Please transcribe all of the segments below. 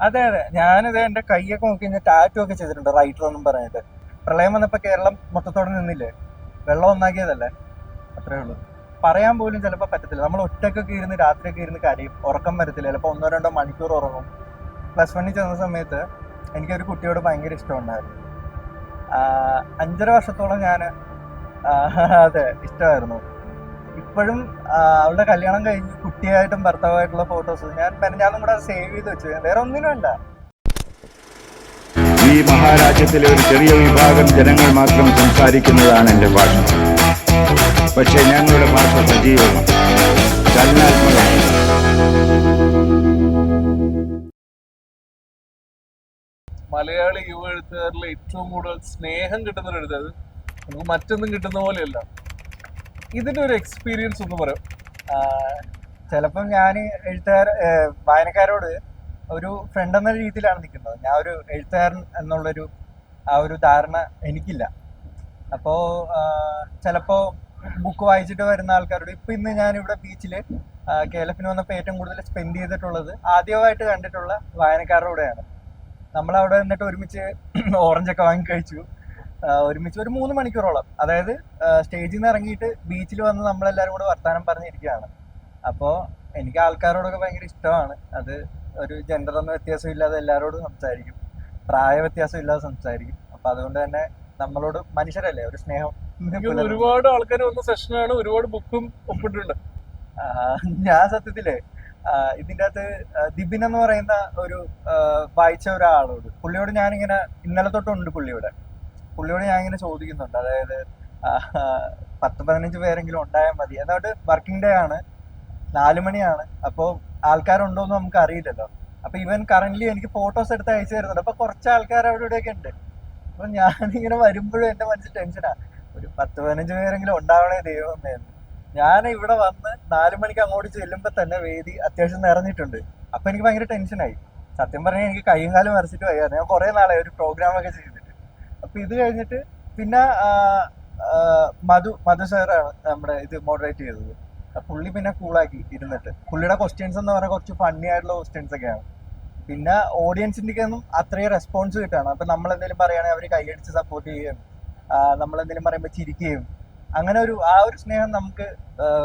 അതെ അതെ. ഞാനിത് എന്റെ കൈയൊക്കെ നോക്കി ടാറ്റു ഒക്കെ ചെയ്തിട്ടുണ്ട് റൈറ്റർ എന്നും പറഞ്ഞിട്ട്. പ്രളയം വന്നപ്പോ കേരളം മൊത്തത്തോടെ നിന്നില്ലേ? വെള്ളം ഒന്നാക്കിയതല്ലേ? അത്രേ ഉള്ളൂ. പറയാൻ പോലും ചിലപ്പോൾ പറ്റത്തില്ല. നമ്മൾ ഒറ്റക്കൊക്കെ ഇരുന്ന് രാത്രിയൊക്കെ ഇരുന്ന് കരയും. ഉറക്കം വരത്തില്ല. ചിലപ്പോൾ ഒന്നോ രണ്ടോ മണിക്കൂർ ഉറങ്ങും. പ്ലസ് വണ്ണിൽ ചെന്ന സമയത്ത് എനിക്കൊരു കുട്ടിയോട് ഭയങ്കര ഇഷ്ടമുണ്ടായിരുന്നു അഞ്ചര വർഷത്തോളം ഞാൻ അതെ ഇഷ്ടമായിരുന്നു. ഇപ്പോഴും അവളുടെ കല്യാണം കഴിഞ്ഞ് കുട്ടിയായിട്ടും ഭർത്താവായിട്ടുള്ള ഫോട്ടോസ് ഞാൻ ഞാനും കൂടെ സേവ് ചെയ്ത് വെച്ചു. വേറെ ഒന്നിനും വേണ്ട. ഈ മഹാരാജ്യത്തിലെ ഒരു ചെറിയ വിഭാഗം ജനങ്ങൾ മാത്രം സംസാരിക്കുന്നതാണ് എന്റെ ഭാഷ. പക്ഷേ ഞങ്ങളുടെ ഭാഷ സജീവമാണ്. ചലനാത്മകമാണ്. മലയാളി യുവ എഴുത്തുകാരിൽ ഏറ്റവും കൂടുതൽ സ്നേഹം കിട്ടുന്ന ഒരു എഴുത്തുകാർ നമുക്ക് മറ്റൊന്നും കിട്ടുന്ന പോലെയല്ല. ഇതിന്റെ ഒരു എക്സ്പീരിയൻസ് ഒന്ന് പറയാം. ചിലപ്പം ഞാൻ എഴുത്തുകാർ വായനക്കാരോട് ഒരു ഫ്രണ്ട് എന്ന രീതിയിലാണ് നിൽക്കുന്നത്. ഞാൻ ഒരു എഴുത്തുകാരൻ എന്നുള്ളൊരു ആ ഒരു ധാരണ എനിക്കില്ല. അപ്പോൾ ചിലപ്പോൾ ബുക്ക് വായിച്ചിട്ട് വരുന്ന ആൾക്കാരോട് ഇപ്പം ഇന്ന് ഞാൻ ഇവിടെ ബീച്ചിൽ കേരളത്തിന് വന്നപ്പോൾ ഏറ്റവും കൂടുതൽ സ്പെൻഡ് ചെയ്തിട്ടുള്ളത് ആദ്യമായിട്ട് കണ്ടിട്ടുള്ള വായനക്കാരുടെ നമ്മൾ അവിടെ നിന്നിട്ട് ഒരുമിച്ച് ഓറഞ്ചൊക്കെ വാങ്ങി കഴിച്ചു. ഒരുമിച്ച് ഒരു മൂന്ന് മണിക്കൂറോളം. അതായത് സ്റ്റേജിൽ നിന്ന് ഇറങ്ങിയിട്ട് ബീച്ചിൽ വന്ന് നമ്മളെല്ലാവരും കൂടെ വർത്തമാനം പറഞ്ഞിരിക്കുകയാണ്. അപ്പോൾ എനിക്ക് ആൾക്കാരോടൊക്കെ ഭയങ്കര ഇഷ്ടമാണ്. അത് ഒരു ജെൻഡർ ഒന്നും വ്യത്യാസം ഇല്ലാതെ എല്ലാവരോടും സംസാരിക്കും. പ്രായ വ്യത്യാസം ഇല്ലാതെ സംസാരിക്കും. അപ്പൊ അതുകൊണ്ട് തന്നെ നമ്മളോട് മനുഷ്യരല്ലേ ഒരു സ്നേഹം. ഒരുപാട് ആൾക്കാർ വന്ന സെഷനാണ് ഒരുപാട് ബുക്കും ഒപ്പിട്ടുണ്ട് ഞാൻ സത്യത്തിൽ ഇതിന്റെ അകത്ത് ദിബിൻ എന്ന് പറയുന്ന ഒരു വായിച്ച ഒരാളോട് പുള്ളിയോട് ഞാനിങ്ങനെ ഇന്നലെ തൊട്ടുണ്ട് പുള്ളിയോട്. പുള്ളിയോട് ഞാൻ ഇങ്ങനെ ചോദിക്കുന്നുണ്ട്. അതായത് പത്ത് പതിനഞ്ച് പേരെങ്കിലും ഉണ്ടായാൽ മതി. എന്നിട്ട് വർക്കിംഗ് ഡേ ആണ്. നാല് മണിയാണ്. അപ്പോൾ ആൾക്കാരുണ്ടോ എന്ന് നമുക്ക് അറിയില്ലല്ലോ. അപ്പൊ ഇവൻ കറന്റ് എനിക്ക് ഫോട്ടോസ് എടുത്ത് അയച്ചു തരുന്നുണ്ട്. അപ്പൊ കുറച്ച് ആൾക്കാർ അവിടെ ഇവിടെയൊക്കെ ഉണ്ട്. അപ്പൊ ഞാനിങ്ങനെ വരുമ്പോഴും എന്റെ മനസ്സിൽ ടെൻഷനാ ഒരു പത്ത് പതിനഞ്ച് പേരെങ്കിലും ഉണ്ടാവണേ ദൈവമേ എന്ന്. ഞാൻ ഇവിടെ വന്ന് നാലു മണിക്ക് അങ്ങോട്ട് ചെല്ലുമ്പോ തന്നെ വേദി അത്യാവശ്യം നിറഞ്ഞിട്ടുണ്ട്. അപ്പൊ എനിക്ക് ഭയങ്കര ടെൻഷനായി സത്യം പറഞ്ഞാൽ എനിക്ക് കയ്യും കാലം വരച്ചിട്ട് വയ്യായിരുന്നു ഞാൻ കുറെ നാളായി ഒരു പ്രോഗ്രാം ഒക്കെ ചെയ്തിട്ട് അപ്പൊ ഇത് കഴിഞ്ഞിട്ട് പിന്നെ മധു മധു സാറാണ് നമ്മുടെ ഇത് മോഡറേറ്റ് ചെയ്തത്. പുള്ളി പിന്നെ കൂളാക്കി ഇരുന്നിട്ട്. പുള്ളിയുടെ ക്വസ്റ്റ്യൻസ് എന്ന് പറഞ്ഞാൽ കുറച്ച് ഫണ്ണി ആയിട്ടുള്ള ക്വസ്റ്റ്യൻസ് ഒക്കെയാണ്. പിന്നെ ഓഡിയൻസിന്റെ ഒന്നും അത്രയും റെസ്പോൺസ് കിട്ടണം. അപ്പൊ നമ്മൾ എന്തെങ്കിലും പറയുകയാണെങ്കിൽ അവർ കൈയടിച്ച് സപ്പോർട്ട് ചെയ്യുകയും നമ്മൾ എന്തെങ്കിലും പറയുമ്പോൾ ചിരിക്കുകയും അങ്ങനെ ഒരു ആ ഒരു സ്നേഹം നമുക്ക്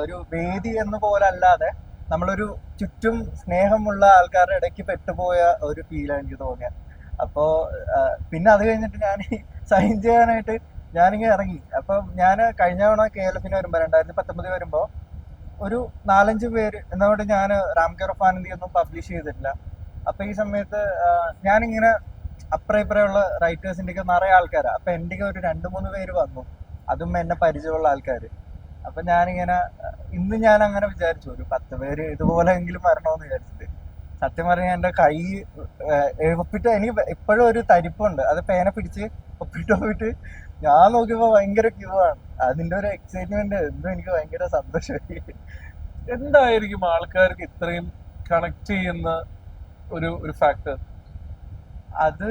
ഒരു വേദി എന്ന പോലെ അല്ലാതെ നമ്മളൊരു ചുറ്റും സ്നേഹമുള്ള ആൾക്കാരുടെ ഇടയ്ക്ക് പെട്ടുപോയ ഒരു ഫീലാണ് എനിക്ക് തോന്നിയത്. അപ്പോ പിന്നെ അത് കഴിഞ്ഞിട്ട് ഞാൻ സൈൻ ചെയ്യാനായിട്ട് ഞാനിങ്ങനെ ഇറങ്ങി. അപ്പം ഞാൻ കഴിഞ്ഞ തവണ കെ എൽ എഫിന് വരുമ്പോൾ രണ്ടായിരത്തി പത്തൊമ്പത് വരുമ്പോൾ ഒരു നാലഞ്ച് പേര് എന്നോട് ഞാൻ റാം കെയർ ഓഫ് ആനന്ദി ഒന്നും പബ്ലിഷ് ചെയ്തിട്ടില്ല. അപ്പൊ ഈ സമയത്ത് ഞാനിങ്ങനെ അപ്പുറം ഇപ്പുറമുള്ള റൈറ്റേഴ്സിന്റെ ഒക്കെ നിറയെ ആൾക്കാരാണ് അപ്പൊ എന്റെ ഒരു രണ്ട് മൂന്ന് പേര് വന്നു. അതും എന്നെ പരിചയമുള്ള ആൾക്കാർ അപ്പൊ ഞാനിങ്ങനെ ഇന്ന് ഞാൻ അങ്ങനെ വിചാരിച്ചു ഒരു പത്ത് പേര് ഇതുപോലെയെങ്കിലും വരണമെന്ന് വിചാരിച്ചിട്ട്. സത്യം പറഞ്ഞാൽ എന്റെ കൈ എഴുപ്പിട്ട് ഒപ്പിട്ട് എനിക്ക് ഇപ്പോഴും ഒരു തരിപ്പുണ്ട്. അത് പേന പിടിച്ച് ഒപ്പിട്ട് പോയിട്ട് ഞാൻ നോക്കിയപ്പോൾ ഭയങ്കര ക്യൂ ആണ്. അതിന്റെ ഒരു എക്സൈറ്റ്മെന്റ് എന്തോ എനിക്ക് ഭയങ്കര സന്തോഷമായി. എന്തായിരിക്കും ആൾക്കാർക്ക് ഇത്രയും കണക്ട് ചെയ്യുന്ന ഒരു ഒരു ഫാക്ടർ അത്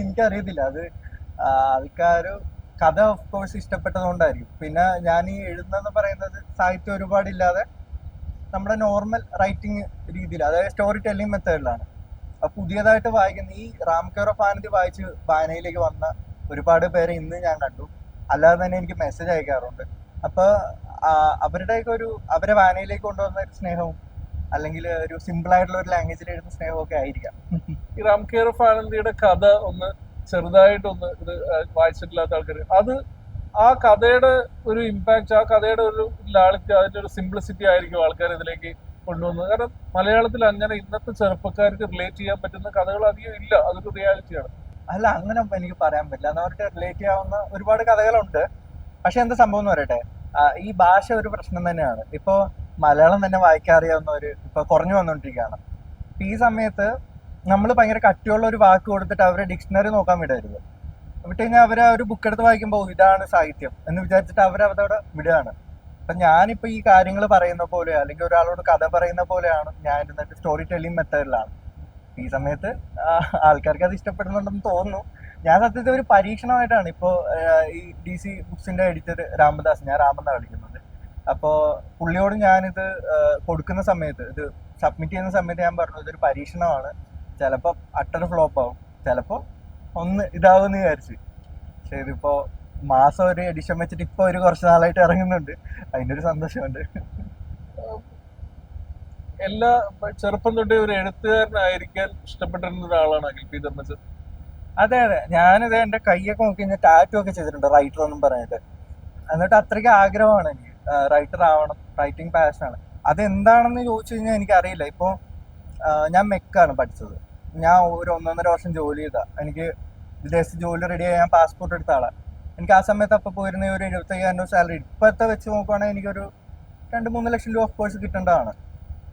എനിക്കറിയത്തില്ല. അത് ആൾക്കാർ കഥ ഓഫ് കോഴ്സ് ഇഷ്ടപ്പെട്ടതുകൊണ്ടായിരിക്കും. പിന്നെ ഞാൻ ഈ എഴുതുന്നെന്ന് പറയുന്നത് സാഹിത്യം ഒരുപാടില്ലാതെ നമ്മുടെ നോർമൽ റൈറ്റിംഗ് രീതിയിൽ അതായത് സ്റ്റോറി ടെല്ലിംഗ് മെത്തേഡിലാണ് അപ്പൊ പുതിയതായിട്ട് വായിക്കുന്ന ഈ റാം കെയർ ഓഫ് ആനന്ദി വായിച്ച് വായനയിലേക്ക് വന്ന ഒരുപാട് പേരെ ഇന്ന് ഞാൻ കണ്ടു. അല്ലാതെ തന്നെ എനിക്ക് മെസ്സേജ് അയക്കാറുണ്ട്. അപ്പൊ അവരുടെയൊക്കെ ഒരു അവരെ വായനയിലേക്ക് കൊണ്ടുവന്ന ഒരു സ്നേഹവും അല്ലെങ്കിൽ ഒരു സിമ്പിൾ ആയിട്ടുള്ള ഒരു ലാംഗ്വേജിൽ എഴുതുന്ന സ്നേഹവും ഒക്കെ ആയിരിക്കാം. ഈ റാം കെയർ ഓഫ് ആനന്ദിയുടെ കഥ ഒന്ന് ചെറുതായിട്ടൊന്ന് ഇത് വായിച്ചിട്ടില്ലാത്ത ആൾക്കാർ അത് ആ കഥയുടെ ഒരു ഇമ്പാക്ട് ആ കഥയുടെ ഒരു ലാളിത്യം അതിന്റെ ഒരു സിംപ്ലിസിറ്റി ആയിരിക്കും ആൾക്കാർ ഇതിലേക്ക് കൊണ്ടുവന്നത്. കാരണം മലയാളത്തിൽ അങ്ങനെ ഇന്നത്തെ ചെറുപ്പക്കാർക്ക് റിലേറ്റ് ചെയ്യാൻ പറ്റുന്ന കഥകൾ അധികം ഇല്ല. അതൊരു റിയാലിറ്റിയാണ് അല്ല അങ്ങനെ എനിക്ക് പറയാൻ പറ്റില്ല. അവർക്ക് റിലേറ്റ് ചെയ്യാവുന്ന ഒരുപാട് കഥകളുണ്ട്. പക്ഷെ എന്താ സംഭവം എന്ന് പറയട്ടെ? ഈ ഭാഷ ഒരു പ്രശ്നം തന്നെയാണ്. ഇപ്പോ മലയാളം തന്നെ വായിക്കാൻ അറിയാവുന്നവര് ഇപ്പൊ കുറഞ്ഞു വന്നുകൊണ്ടിരിക്കുകയാണ് ഈ സമയത്ത് നമ്മൾ ഭയങ്കര കട്ടിയുള്ള ഒരു വാക്ക് കൊടുത്തിട്ട് അവരെ ഡിക്ഷണറി നോക്കാൻ വിടരുത്. വിട്ട് കഴിഞ്ഞാൽ അവരെ ഒരു ബുക്ക് എടുത്ത് വായിക്കുമ്പോൾ ഇതാണ് സാഹിത്യം എന്ന് വിചാരിച്ചിട്ട് അവരതവിടെ വിടുകയാണ്. അപ്പൊ ഞാനിപ്പോ ഈ കാര്യങ്ങൾ പറയുന്ന പോലെ അല്ലെങ്കിൽ ഒരാളോട് കഥ പറയുന്ന പോലെയാണ് ഞാൻ ഇരുന്നിട്ട് സ്റ്റോറി ടെല്ലിംഗ് മെത്തേഡിലാണ് ഈ സമയത്ത് ആൾക്കാർക്ക് അത് ഇഷ്ടപ്പെടുന്നുണ്ടെന്ന് തോന്നുന്നു. ഞാൻ സത്യത്തിൽ ഒരു പരീക്ഷണമായിട്ടാണ് ഇപ്പോ ഈ ഡി സി ബുക്സിന്റെ എഡിറ്റർ രാമദാസ് ഞാൻ രാമെന്നാണ് കളിക്കുന്നത് അപ്പോൾ പുള്ളിയോട് ഞാനിത് ആ, കൊടുക്കുന്ന സമയത്ത് ഇത് സബ്മിറ്റ് ചെയ്യുന്ന സമയത്ത് ഞാൻ പറഞ്ഞു ഇതൊരു പരീക്ഷണമാണ്. ചിലപ്പോൾ അട്ടർ ഫ്ലോപ്പ് ആവും. ചിലപ്പോൾ ഒന്ന് ഇതാവുമെന്ന് വിചാരിച്ചു. പക്ഷെ ഇതിപ്പോ മാസം ഒരു എഡിഷൻ വെച്ചിട്ട് ഇപ്പൊ ഒരു കുറച്ച് നാളായിട്ട് ഇറങ്ങുന്നുണ്ട്. അതിന്റെ ഒരു സന്തോഷമുണ്ട്. എല്ലാ ചെറുപ്പം തൊട്ടേ ഒരു എഴുത്തുകാരനായിരിക്കാൻ ഇഷ്ടപ്പെട്ടിരുന്ന ഒരാളാണ് അഖിൽ പി ധർമ്മജൻ അതെ അതെ. ഞാനിത് എന്റെ കൈയൊക്കെ നോക്കി കഴിഞ്ഞാൽ ടാറ്റു ഒക്കെ ചെയ്തിട്ടുണ്ട് റൈറ്റർ എന്നും പറഞ്ഞിട്ട്. എന്നിട്ട് അത്രയ്ക്ക് ആഗ്രഹമാണ് എനിക്ക്. റൈറ്റർ ആവണം റൈറ്റിംഗ് പാഷനാണ് അതെന്താണെന്ന് ചോദിച്ചു കഴിഞ്ഞാൽ എനിക്ക് അറിയില്ല ഇപ്പോൾ ഞാൻ മെക്കാണ് പഠിച്ചത്. ഞാൻ ഒരു ഒന്നൊന്നര വർഷം ജോലി ചെയ്താ. എനിക്ക് വിദേശത്ത് ജോലി റെഡി ആയി ഞാൻ പാസ്പോർട്ട് എടുത്ത ആളാണ് എനിക്ക് ആ സമയത്ത് അപ്പോൾ പോയിരുന്ന ഒരു എഴുപത്തയ്യായിരം രൂപ സാലറി ഇപ്പോഴത്തെ വെച്ച് നോക്കുവാണെങ്കിൽ എനിക്കൊരു രണ്ട് മൂന്ന് ലക്ഷം രൂപ ഓഫ് കോഴ്സ് കിട്ടേണ്ടതാണ്.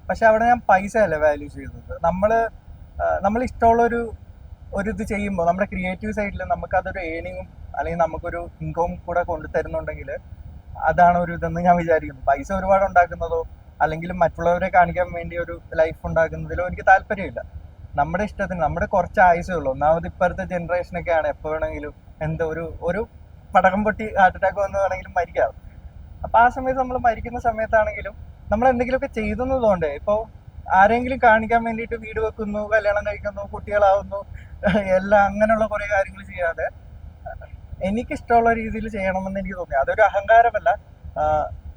പക്ഷെ അവിടെ ഞാൻ പൈസ അല്ല വാല്യൂ ചെയ്തത്. നമ്മൾ നമ്മൾ ഇഷ്ടമുള്ള ഒരു ഒരു ഇത് ചെയ്യുമ്പോൾ നമ്മുടെ ക്രിയേറ്റീവ് സൈഡിൽ നമുക്ക് അതൊരു ഏണിങ്ങും അല്ലെങ്കിൽ നമുക്കൊരു ഇൻകവും കൂടെ കൊണ്ടു തരുന്നുണ്ടെങ്കിൽ അതാണ് ഒരു ഇതെന്ന് ഞാൻ വിചാരിക്കുന്നു. പൈസ ഒരുപാട് ഉണ്ടാക്കുന്നതോ അല്ലെങ്കിൽ മറ്റുള്ളവരെ കാണിക്കാൻ വേണ്ടി ഒരു ലൈഫ് ഉണ്ടാക്കുന്നതിലോ എനിക്ക് താല്പര്യമില്ല. നമ്മുടെ ഇഷ്ടത്തിന് നമ്മുടെ കുറച്ച് ആയുസേ ഉള്ളൂ. ഒന്നാമത് ഇപ്പോഴത്തെ ജനറേഷനൊക്കെയാണ് എപ്പോ വേണമെങ്കിലും എന്താ ഒരു ഒരു പടകം പൊട്ടി ഹാർട്ട് അറ്റാക്ക് വന്നു വേണമെങ്കിലും മരിക്കാം. അപ്പൊ ആ സമയത്ത് നമ്മൾ മരിക്കുന്ന സമയത്താണെങ്കിലും നമ്മൾ എന്തെങ്കിലുമൊക്കെ ചെയ്തെന്നതുകൊണ്ട് ഇപ്പോൾ ആരെങ്കിലും കാണിക്കാൻ വേണ്ടിയിട്ട് വീട് വെക്കുന്നു കല്യാണം കഴിക്കുന്നു കുട്ടികളാവുന്നു എല്ലാം അങ്ങനെയുള്ള കുറെ കാര്യങ്ങൾ ചെയ്യാതെ എനിക്കിഷ്ടമുള്ള രീതിയിൽ ചെയ്യണമെന്ന് എനിക്ക് തോന്നി. അതൊരു അഹങ്കാരമല്ല.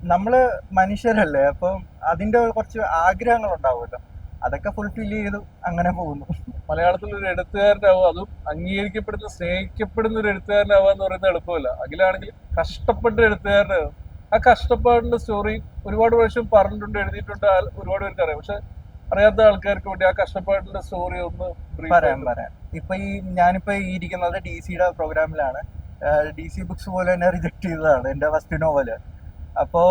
നമ്മൾ മനുഷ്യരല്ലേ അപ്പം അതിന്റെ കുറച്ച് ആഗ്രഹങ്ങൾ ഉണ്ടാവുമല്ലോ അതൊക്കെ ഫുൾഫിൽ ചെയ്തു. അങ്ങനെ പോകുന്നു. മലയാളത്തിൽ ഒരു എഴുത്തുകാരനാവുക അതും അംഗീകരിക്കപ്പെടുന്ന സ്നേഹിക്കപ്പെടുന്ന ഒരു എഴുത്തുകാരനാവുക എന്ന് പറയുന്നത് എളുപ്പമല്ല. അഖിലാണെങ്കിൽ കഷ്ടപ്പെട്ട എഴുത്തുകാരനാവും ആ കഷ്ടപ്പാടിന്റെ സ്റ്റോറി ഒരുപാട് പ്രാവശ്യം പറഞ്ഞിട്ടുണ്ട് എഴുതിയിട്ടുണ്ട് ഒരുപാട് പേർക്ക് അറിയാം. പക്ഷെ അറിയാത്ത ആൾക്കാർക്ക് വേണ്ടി ആ കഷ്ടപ്പാടിന്റെ സ്റ്റോറി ഒന്ന് പറയാം പറയാം. ഇപ്പൊ ഈ ഞാനിപ്പോ ഇരിക്കുന്നത് ഡി സിയുടെ പ്രോഗ്രാമിലാണ് ഡി സി ബുക്സ് പോലെ തന്നെ റിജക്ട് ചെയ്തതാണ് എന്റെ ഫസ്റ്റ് നോവൽ അപ്പോ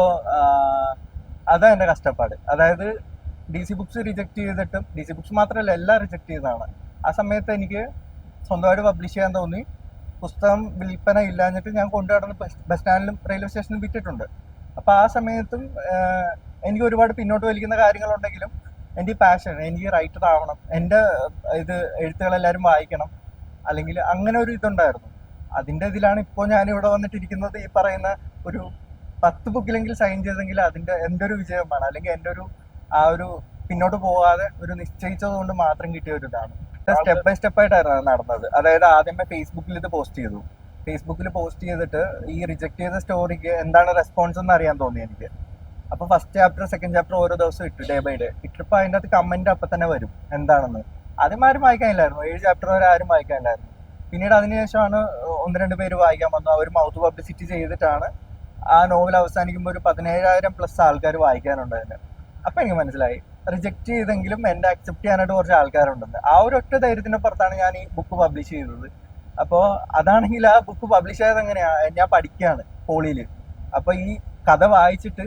അതാ എന്റെ കഷ്ടപ്പാട്. അതായത് ഡി സി ബുക്സ് റിജക്ട് ചെയ്തിട്ടും ഡി സി ബുക്സ് മാത്രമല്ല എല്ലാം റിജക്ട് ചെയ്തതാണ്. ആ സമയത്ത് എനിക്ക് സ്വന്തമായിട്ട് പബ്ലിഷ് ചെയ്യാൻ തോന്നി. പുസ്തകം വിൽപ്പന ഇല്ലാഞ്ഞിട്ട് ഞാൻ കൊണ്ടു ബസ് ബസ് സ്റ്റാൻഡിലും റെയിൽവേ സ്റ്റേഷനിലും വിറ്റിട്ടുണ്ട്. അപ്പോൾ ആ സമയത്തും എനിക്ക് ഒരുപാട് പിന്നോട്ട് വലിക്കുന്ന കാര്യങ്ങളുണ്ടെങ്കിലും എന്റെ ഈ പാഷൻ എനിക്ക് റൈറ്റർ ആവണം എന്റെ ഇത് എഴുത്തുകളെല്ലാവരും വായിക്കണം. അല്ലെങ്കിൽ അങ്ങനെ ഒരു ഇതുണ്ടായിരുന്നു. അതിന്റെ ഇതിലാണ് ഇപ്പോൾ ഞാൻ ഇവിടെ വന്നിട്ടിരിക്കുന്നത് ഈ പറയുന്ന ഒരു പത്ത് ബുക്കിലെങ്കിൽ സൈൻ ചെയ്തെങ്കിൽ അതിന്റെ എന്റെ ഒരു വിജയമാണ്. അല്ലെങ്കിൽ എന്റെ ഒരു ആ ഒരു പിന്നോട്ട് പോകാതെ ഒരു നിശ്ചയിച്ചത് കൊണ്ട് മാത്രം കിട്ടിയ ഒരു ഇതാണ്. സ്റ്റെപ്പ് ബൈ സ്റ്റെപ്പ് ആയിട്ടായിരുന്നു നടന്നത്. അതായത് ആദ്യമേ ഫേസ്ബുക്കിൽ ഇത് പോസ്റ്റ് ചെയ്തു. ഫേസ്ബുക്കിൽ പോസ്റ്റ് ചെയ്തിട്ട് ഈ റിജക്ട് ചെയ്ത സ്റ്റോറിക്ക് എന്താണ് റെസ്പോൺസ് എന്ന് അറിയാൻ തോന്നി എനിക്ക്. അപ്പൊ ഫസ്റ്റ് ചാപ്റ്റർ സെക്കൻഡ് ചാപ്റ്റർ ഓരോ ദിവസം ഇട്ടു ഡേ ബൈ ഡേ ഇട്ടിപ്പോ അതിന്റെ അകത്ത് കമന്റ് അപ്പൊ തന്നെ വരും. എന്താണെന്ന്. ആദ്യം ആരും വായിക്കാനില്ലായിരുന്നു. ഏഴ് ചാപ്റ്റർ വരെ ആരും വായിക്കാനില്ലായിരുന്നു. പിന്നീട് അതിനുശേഷമാണ് ഒന്ന് രണ്ട് പേര് വായിക്കാൻ വന്നു. അവർ മൗത്ത് പബ്ലിസിറ്റി ചെയ്തിട്ടാണ് ആ നോവൽ അവസാനിക്കുമ്പോൾ ഒരു പതിനേഴായിരം പ്ലസ് ആൾക്കാർ വായിക്കാനുണ്ട് അതിന് അപ്പൊ എനിക്ക് മനസ്സിലായി. റിജക്ട് ചെയ്തെങ്കിലും എന്നെ അക്സെപ്റ്റ് ചെയ്യാനായിട്ട് കുറച്ച് ആൾക്കാരുണ്ടെന്ന്. ആ ഒരു ഒറ്റ ധൈര്യത്തിന്റെ പുറത്താണ് ഞാൻ ഈ ബുക്ക് പബ്ലിഷ് ചെയ്തത്. അപ്പോൾ അതാണെങ്കിൽ ആ ബുക്ക് പബ്ലിഷ് ആയത് എങ്ങനെയാ? ഞാൻ പഠിക്കുകയാണ് പോളിയിൽ അപ്പൊ ഈ കഥ വായിച്ചിട്ട്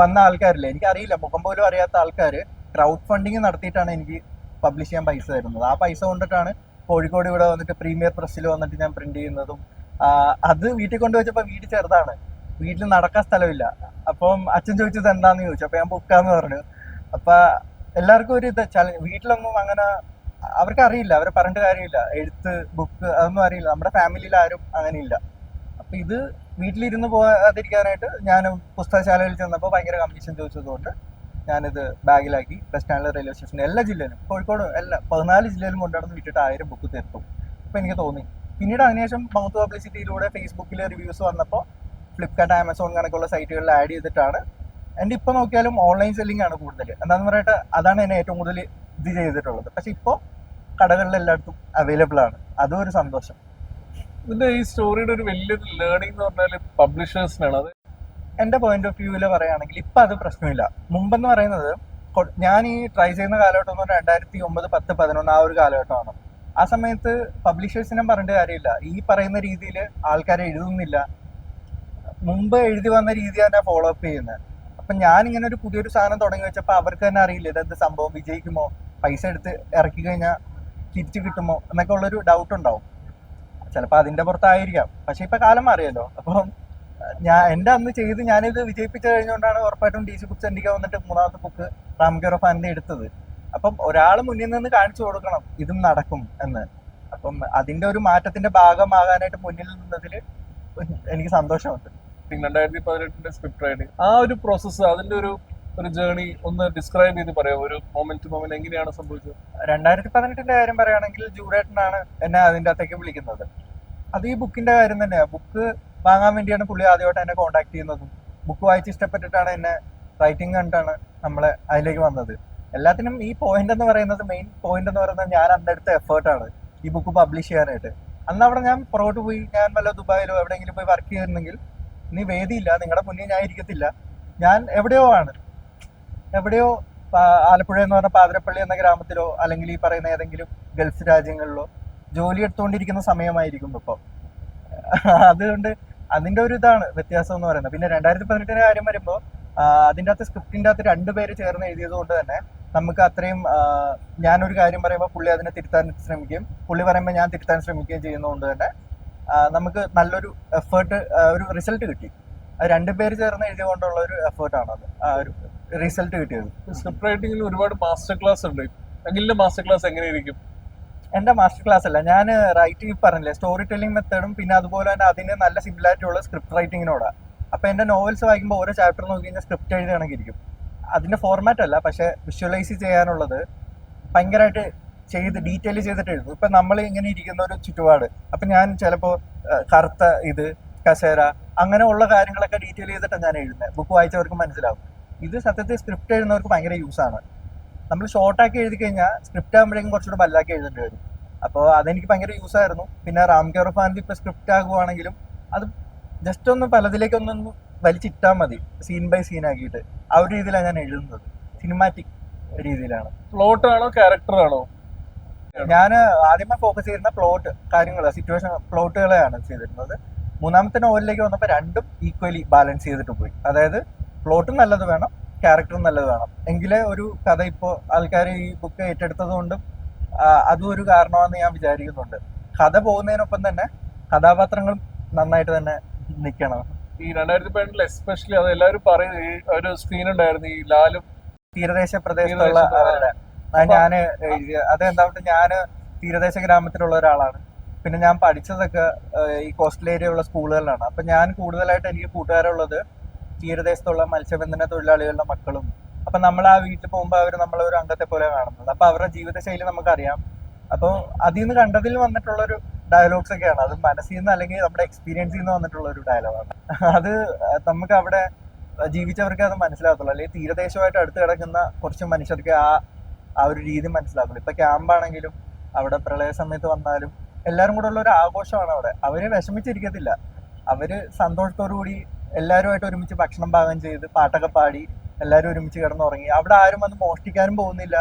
വന്ന ആൾക്കാരില്ലേ? എനിക്കറിയില്ല. മുഖം പോലും അറിയാത്ത ആൾക്കാർ ക്രൗഡ് ഫണ്ടിങ് നടത്തിയിട്ടാണ് എനിക്ക് പബ്ലിഷ് ചെയ്യാൻ പൈസ തരുന്നത്. ആ പൈസ കൊണ്ടിട്ടാണ് കോഴിക്കോട് ഇവിടെ വന്നിട്ട് പ്രീമിയർ പ്രസ്സിൽ വന്നിട്ട് ഞാൻ പ്രിന്റ് ചെയ്യുന്നതും അത് വീട്ടിൽ കൊണ്ടുവച്ചപ്പോൾ വീട് ചെറുതാണ്. വീട്ടിൽ നടക്കാൻ സ്ഥലമില്ല. അപ്പം അച്ഛൻ ചോദിച്ചത് എന്താന്ന് ചോദിച്ചു. അപ്പൊ ഞാൻ ബുക്കാന്ന് പറഞ്ഞു. അപ്പൊ എല്ലാവർക്കും ഒരു ഇത് ചലഞ്ച് വീട്ടിലൊന്നും അങ്ങനെ അവർക്ക് അറിയില്ല. അവരെ പറഞ്ഞിട്ട് കാര്യമില്ല. എഴുത്ത് ബുക്ക് അതൊന്നും അറിയില്ല. നമ്മുടെ ഫാമിലിയിൽ ആരും അങ്ങനെ ഇല്ല അപ്പൊ ഇത് വീട്ടിലിരുന്ന് പോകാതിരിക്കാനായിട്ട് ഞാൻ പുസ്തകശാലയിൽ ചെന്നപ്പോൾ ഭയങ്കര കമ്മീഷൻ ചോദിച്ചതുകൊണ്ട് ഞാനിത് ബാഗിലാക്കി ബസ് സ്റ്റാൻഡിൽ റെയിൽവേ സ്റ്റേഷനിൽ എല്ലാ ജില്ലയിലും കോഴിക്കോട് എല്ലാ പതിനാല് ജില്ലയിലും കൊണ്ടുനടന്ന് വിട്ടിട്ട് ആയിരം ബുക്ക് തീർത്തു. അപ്പൊ എനിക്ക് തോന്നി. പിന്നീട് അതിനുശേഷം മൗത്ത് പബ്ലിസിറ്റിയിലൂടെ ഫേസ്ബുക്കിൽ റിവ്യൂസ് വന്നപ്പോൾ ഫ്ലിപ്കാർട്ട് ആമസോൺ കണക്കുള്ള സൈറ്റുകളിൽ ആഡ് ചെയ്തിട്ടാണ്. എന്റെ ഇപ്പോൾ നോക്കിയാലും ഓൺലൈൻ സെല്ലിംഗ് ആണ് കൂടുതൽ. എന്താണെന്ന് പറയട്ടെ അതാണ് എന്നെ ഏറ്റവും കൂടുതൽ ഇത് ചെയ്തിട്ടുള്ളത്. പക്ഷെ ഇപ്പോൾ കടകളിൽ എല്ലായിടത്തും അവൈലബിൾ ആണ്. അതും ഒരു സന്തോഷം. ഇതിന്റെ ഈ സ്റ്റോറിയുടെ ഒരു വലിയ ലേണിംഗ് എന്ന് പറഞ്ഞാൽ പബ്ലിഷേഴ്സിനാണ് അത് എന്റെ പോയിന്റ് ഓഫ് വ്യൂവിൽ പറയുകയാണെങ്കിൽ ഇപ്പം അത് പ്രശ്നമില്ല. മുമ്പെന്ന് പറയുന്നത് ഞാൻ ഈ ട്രൈ ചെയ്യുന്ന കാലഘട്ടം എന്ന് പറഞ്ഞാൽ രണ്ടായിരത്തി ഒമ്പത് പത്ത് പതിനൊന്ന് ആ ഒരു കാലഘട്ടമാണ്. ആ സമയത്ത് പബ്ലിഷേഴ്സിനും പറഞ്ഞിട്ട് കാര്യമില്ല. ഈ പറയുന്ന രീതിയിൽ ആൾക്കാരെ എഴുതുന്നില്ല. മുമ്പ് എഴുതി വന്ന രീതി തന്നെ ഫോളോ അപ്പ് ചെയ്യുന്നത് അപ്പൊ ഞാൻ ഇങ്ങനെ ഒരു പുതിയൊരു സാധനം തുടങ്ങി വെച്ചപ്പോൾ അവർക്ക് തന്നെ അറിയില്ല ഇതെന്ത് സംഭവം? വിജയിക്കുമോ? പൈസ എടുത്ത് ഇറക്കി കഴിഞ്ഞാൽ തിരിച്ചു കിട്ടുമോ? എന്നൊക്കെ ഉള്ളൊരു ഡൗട്ട് ഉണ്ടാവും. ചിലപ്പോൾ അതിന്റെ പുറത്തായിരിക്കാം. പക്ഷെ ഇപ്പൊ കാലം മാറിയല്ലോ. അപ്പം ഞാൻ എന്റെ അന്ന് ചെയ്ത് ഞാനിത് വിജയിപ്പിച്ചു കഴിഞ്ഞുകൊണ്ടാണ് ഉറപ്പായിട്ടും ഡി സി ബുക്സ് എന്റെ വന്നിട്ട് മൂന്നാമത്തെ ബുക്ക് റാംകെയർ ഓഫ് എടുത്തത്. അപ്പം ഒരാൾ മുന്നിൽ നിന്ന് കാണിച്ചു കൊടുക്കണം ഇതും നടക്കും എന്ന്. അപ്പം അതിന്റെ ഒരു മാറ്റത്തിന്റെ ഭാഗമാകാനായിട്ട് മുന്നിൽ നിന്നതിൽ എനിക്ക് സന്തോഷമുണ്ട്. രണ്ടായിരത്തി പതിനെട്ടിന്റെ സ്ക്രിപ്റ്റ് റൈറ്റിംഗ് ആ ഒരു പ്രോസസ്സ് അതിന്റെ ഒരു ഒരു ജേണി ഒന്ന് ഡിസ്ക്രൈബ് ചെയ്ത് പറയാം ഒരു മൊമെന്റ് ടു മൊമെന്റ് എങ്ങനെയാണ് സംഭവിച്ചത്? രണ്ടായിരത്തി പതിനെട്ടിന്റെ കാര്യം പറയുകയാണെങ്കിൽ ജൂറേട്ടനാണ് എന്നെ അതിന്റെ അകത്തേക്ക് വിളിക്കുന്നത്. അത് ഈ ബുക്കിന്റെ കാര്യം തന്നെയാണ് ബുക്ക് വാങ്ങാൻ വേണ്ടിയാണ് പുള്ളി ആദ്യമായിട്ട് എന്നെ കോൺടാക്ട് ചെയ്യുന്നതും. ബുക്ക് വായിച്ച് ഇഷ്ടപ്പെട്ടിട്ടാണ് എന്നെ റൈറ്റിംഗ് കണ്ടിട്ടാണ് നമ്മളെ അതിലേക്ക് വന്നത്. എല്ലാത്തിനും ഈ പോയിന്റ് എന്ന് പറയുന്നത് മെയിൻ പോയിന്റ് എന്ന് പറയുന്നത് ഞാൻ അന്നെടുത്ത എഫേർട്ടാണ് ഈ ബുക്ക് പബ്ലിഷ് ചെയ്യാനായിട്ട്. അന്ന് അവിടെ ഞാൻ പുറകോട്ട് പോയി ഞാൻ വല്ല ദുബായിലോ എവിടെയെങ്കിലും പോയി വർക്ക് ചെയ്തിരുന്നെങ്കിൽ നീ വേദിയില്ല നിങ്ങളുടെ മുന്നിൽ ഞാൻ ഇരിക്കത്തില്ല. ഞാൻ എവിടെയോ ആണ്. എവിടെയോ ആലപ്പുഴ എന്ന് പറഞ്ഞ പാതിരപ്പള്ളി എന്ന ഗ്രാമത്തിലോ അല്ലെങ്കിൽ ഈ പറയുന്ന ഏതെങ്കിലും ഗൾഫ് രാജ്യങ്ങളിലോ ജോലി എടുത്തുകൊണ്ടിരിക്കുന്ന സമയമായിരിക്കും ഇപ്പോൾ അതുകൊണ്ട് അതിന്റെ ഒരു ഇതാണ് വ്യത്യാസം എന്ന് പറയുന്നത്. പിന്നെ രണ്ടായിരത്തി പതിനെട്ടിന്റെ കാര്യം വരുമ്പോൾ അതിന്റെ അകത്ത് സ്ക്രിപ്റ്റിന്റെ അകത്ത് രണ്ടുപേര് ചേർന്ന് എഴുതിയത് കൊണ്ട് തന്നെ നമുക്ക് അത്രയും ഞാനൊരു കാര്യം പറയുമ്പോൾ പുള്ളി അതിനെ തിരുത്താൻ ശ്രമിക്കുകയും പുള്ളി പറയുമ്പോൾ ഞാൻ തിരുത്താൻ ശ്രമിക്കുകയും ചെയ്യുന്നതുകൊണ്ട് തന്നെ നമുക്ക് നല്ലൊരു എഫേർട്ട് ഒരു റിസൾട്ട് കിട്ടി. അത് രണ്ടുപേര് ചേർന്ന് എഴുതിക്കൊണ്ടുള്ള ഒരു എഫേർട്ടാണ് അത്. ഒരു റിസൾട്ട് കിട്ടിയത്. സ്ക്രിപ്റ്റ് റൈറ്റിംഗിൽ ഒരുപാട് മാസ്റ്റർ ക്ലാസ് ഉണ്ട്. എങ്കിലും മാസ്റ്റർ ക്ലാസ് എങ്ങനെയായിരിക്കും എന്റെ മാസ്റ്റർ ക്ലാസ് അല്ല ഞാൻ റൈറ്റിംഗ് പറഞ്ഞില്ലേ സ്റ്റോറി ടെല്ലിംഗ് മെത്തേഡും പിന്നെ അതുപോലെ തന്നെ അതിന് നല്ല സിമിലാരിറ്റി ഉള്ള സ്ക്രിപ്റ്റ് റൈറ്റിങ്ങിനോടാണ് അപ്പൊ എന്റെ നോവൽസ് വായിക്കുമ്പോൾ ഓരോ ചാപ്റ്റർ നോക്കി കഴിഞ്ഞാൽ സ്ക്രിപ്റ്റ് എഴുതുകയാണെങ്കിൽ ഇരിക്കും അതിന്റെ ഫോർമാറ്റ് അല്ല പക്ഷെ വിഷ്വലൈസ് ചെയ്യാനുള്ളത് ഭയങ്കരമായിട്ട് ചെയ്ത് ഡീറ്റെയിൽ ചെയ്തിട്ട് എഴുതും ഇപ്പൊ നമ്മൾ ഇങ്ങനെ ഇരിക്കുന്ന ഒരു ചുറ്റുപാട്. അപ്പൊ ഞാൻ ചിലപ്പോ കറുത്ത ഇത് കസേര അങ്ങനെയുള്ള കാര്യങ്ങളൊക്കെ ഡീറ്റെയിൽ ചെയ്തിട്ടാണ് ഞാൻ എഴുതുന്നത് ബുക്ക് വായിച്ചവർക്ക് മനസ്സിലാവും. ഇത് സത്യത്തിൽ സ്ക്രിപ്റ്റ് എഴുതുന്നവർക്ക് ഭയങ്കര യൂസാണ് നമ്മൾ ഷോർട്ടാക്കി എഴുതി കഴിഞ്ഞാൽ സ്ക്രിപ്റ്റ് ആകുമ്പോഴേക്കും കുറച്ചുകൂടെ ബല്ലാക്കി എഴുതേണ്ടി വരും. അപ്പോൾ അതെനിക്ക് ഭയങ്കര യൂസ് ആയിരുന്നു. പിന്നെ റാം കെയർ ഫാനിൽ ഇപ്പോൾ ഇപ്പൊ സ്ക്രിപ്റ്റ് ആകുവാണെങ്കിലും അത് ജസ്റ്റ് ഒന്ന് പലതിലേക്കൊന്നൊന്ന് വലിച്ചിട്ടാൽ മതി. സീൻ ബൈ സീൻ ആക്കിയിട്ട്. ആ ഒരു രീതിയിലാണ് ഞാൻ എഴുതുന്നത്. സിനിമാറ്റിക് രീതിയിലാണ്. പ്ലോട്ട് ആണോ ക്യാരക്ടർ ആണോ? ഞാൻ ആദ്യമേ ഫോക്കസ് ചെയ്യുന്ന പ്ലോട്ട് കാര്യങ്ങൾ സിറ്റുവേഷൻ പ്ലോട്ടുകളെയാണ് ചെയ്തിരുന്നത്. മൂന്നാമത്തെ നോവലിലേക്ക് വന്നപ്പോൾ രണ്ടും ഈക്വലി ബാലൻസ് ചെയ്തിട്ട് പോയി. അതായത് പ്ലോട്ടും നല്ലത് വേണം ക്യാരക്ടറും നല്ലത് വേണം. എങ്കിലേ ഒരു കഥ ഇപ്പോൾ ആൾക്കാർ ഈ ബുക്ക് ഏറ്റെടുത്തത് കൊണ്ടും അതും ഒരു കാരണമാണെന്ന് ഞാൻ വിചാരിക്കുന്നുണ്ട്. കഥ പോകുന്നതിനൊപ്പം തന്നെ കഥാപാത്രങ്ങളും നന്നായിട്ട് തന്നെ നിൽക്കണം ഈ രണ്ടായിരത്തി പതിനെട്ടിൽ എസ്പെഷ്യലി അത് എല്ലാവരും പറയുന്നത് ഒരു സ്ക്രീൻ ഉണ്ടായിരുന്നു ഈ ലാലും തീരദേശ പ്രദേശത്തുള്ള എഴുതിയ അതെന്താവട്ടെ ഞാൻ തീരദേശ ഗ്രാമത്തിലുള്ള ഒരാളാണ്. പിന്നെ ഞാൻ പഠിച്ചതൊക്കെ ഈ കോസ്റ്റൽ ഏരിയ ഉള്ള സ്കൂളുകളിലാണ്. അപ്പൊ ഞാൻ കൂടുതലായിട്ട് എനിക്ക് കൂട്ടുകാരുള്ളത് തീരദേശത്തുള്ള മത്സ്യബന്ധന തൊഴിലാളികളുടെ മക്കളും. അപ്പൊ നമ്മൾ ആ വീട്ടിൽ പോകുമ്പോൾ അവർ നമ്മളെ ഒരു അംഗത്തെ പോലെ കാണുന്നത്. അപ്പൊ അവരുടെ ജീവിതശൈലി നമുക്കറിയാം. അപ്പോൾ അതിൽ നിന്ന് കണ്ടതിൽ വന്നിട്ടുള്ള ഒരു ഡയലോഗ്സ് ഒക്കെയാണ്. അത് മനസ്സിൽ നിന്ന് അല്ലെങ്കിൽ നമ്മുടെ എക്സ്പീരിയൻസിൽ നിന്ന് വന്നിട്ടുള്ള ഒരു ഡയലോഗാണ് അത് നമുക്ക് അവിടെ ജീവിച്ചവർക്ക് അത് മനസ്സിലാകത്തുള്ളൂ. അല്ലെങ്കിൽ തീരദേശമായിട്ട് അടുത്ത് കിടക്കുന്ന കുറച്ച് മനുഷ്യർക്ക് ആ ആ ഒരു രീതി മനസ്സിലാക്കുള്ളൂ ഇപ്പൊ ക്യാമ്പാണെങ്കിലും അവിടെ പ്രളയ സമയത്ത് വന്നാലും എല്ലാവരും കൂടെ ഉള്ള ഒരു ആഘോഷമാണ് അവിടെ. അവർ വിഷമിച്ചിരിക്കത്തില്ല. അവർ സന്തോഷത്തോടു കൂടി എല്ലാവരുമായിട്ട് ഒരുമിച്ച് ഭക്ഷണം പാകം ചെയ്ത് പാട്ടൊക്കെ പാടി എല്ലാവരും ഒരുമിച്ച് കിടന്നുറങ്ങി. അവിടെ ആരും വന്ന് മോഷ്ടിക്കാനും പോകുന്നില്ല.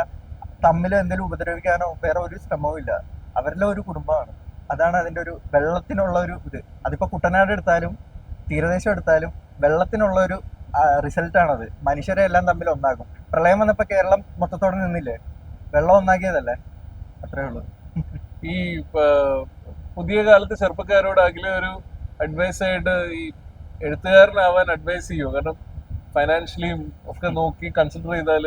തമ്മിൽ എന്തെങ്കിലും ഉപദ്രവിക്കാനോ വേറെ ഒരു ശ്രമവും ഇല്ല. അവരുടെ ഒരു കുടുംബമാണ്. അതാണ് അതിന്റെ ഒരു വെള്ളത്തിനുള്ള ഒരു ഇത്. അതിപ്പോ കുട്ടനാട് എടുത്താലും തീരദേശം എടുത്താലും വെള്ളത്തിനുള്ള ഒരു റിസൾട്ടാണത് മനുഷ്യരെ എല്ലാം തമ്മിൽ ഒന്നാക്കും. പ്രളയം വന്നപ്പോ കേരളം മൊത്തത്തോടെ നിന്നില്ലേ? വെള്ളം ഒന്നാക്കിയതല്ലേ? അത്രേ ഉള്ളൂ. ഈ പുതിയ കാലത്ത് ചെറുപ്പക്കാരോട് അഖിലെ ഒരു അഡ്വൈസ് ആയിട്ട് ഈ എഴുത്തുകാരനാവാൻ അഡ്വൈസ് ചെയ്യുമോ കാരണം ഫൈനാൻഷ്യലിയും ഒക്കെ നോക്കി കൺസിഡർ ചെയ്താൽ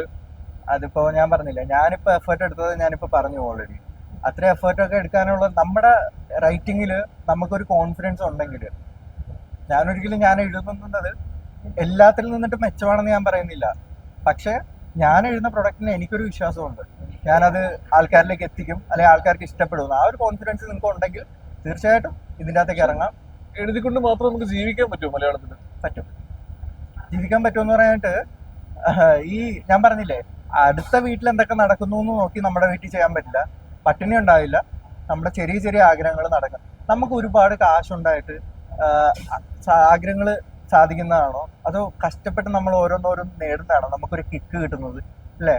അതിപ്പോ ഞാൻ പറഞ്ഞില്ലേ ഞാനിപ്പോ എഫേർട്ട് എടുത്തത് ഞാനിപ്പോ പറഞ്ഞു ഓൾറെഡി അത്ര എഫേർട്ട് ഒക്കെ എടുക്കാനുള്ള നമ്മുടെ റൈറ്റിങ്ങിൽ നമുക്കൊരു കോൺഫിഡൻസ് ഉണ്ടെങ്കിൽ ഞാനൊരിക്കലും ഞാൻ എഴുതുന്നത് എല്ലാത്തിൽ നിന്നിട്ട് മെച്ചമാണെന്ന് ഞാൻ പറയുന്നില്ല. പക്ഷെ ഞാൻ എഴുതുന്ന പ്രൊഡക്റ്റിന് എനിക്കൊരു വിശ്വാസമുണ്ട്. ഞാനത് ആൾക്കാരിലേക്ക് എത്തിക്കും അല്ലെങ്കിൽ ആൾക്കാർക്ക് ഇഷ്ടപ്പെടും. ആ ഒരു കോൺഫിഡൻസ് നിങ്ങൾക്ക് ഉണ്ടെങ്കിൽ തീർച്ചയായിട്ടും ഇതിന്റെ അകത്തേക്ക് ഇറങ്ങാം. എഴുതിക്കൊണ്ട് മാത്രം നമുക്ക് ജീവിക്കാൻ പറ്റുമോ മലയാളത്തിൽ പറ്റും. ജീവിക്കാൻ പറ്റുമെന്ന് പറയാനായിട്ട് ഈ ഞാൻ പറഞ്ഞില്ലേ അടുത്ത വീട്ടിൽ എന്തൊക്കെ നടക്കുന്നു എന്ന് നോക്കി നമ്മുടെ വീട്ടിൽ ചെയ്യാൻ പറ്റില്ല. പട്ടിണി ഉണ്ടാവില്ല. നമ്മുടെ ചെറിയ ചെറിയ ആഗ്രഹങ്ങൾ നടക്കും. നമുക്ക് ഒരുപാട് കാശുണ്ടായിട്ട് ആഗ്രഹങ്ങൾ സാധിക്കുന്നതാണോ? അതോ കഷ്ടപ്പെട്ട് നമ്മൾ ഓരോന്നോരോ നേടുന്നതാണോ? നമുക്കൊരു കിക്ക് കിട്ടുന്നത് അല്ലേ?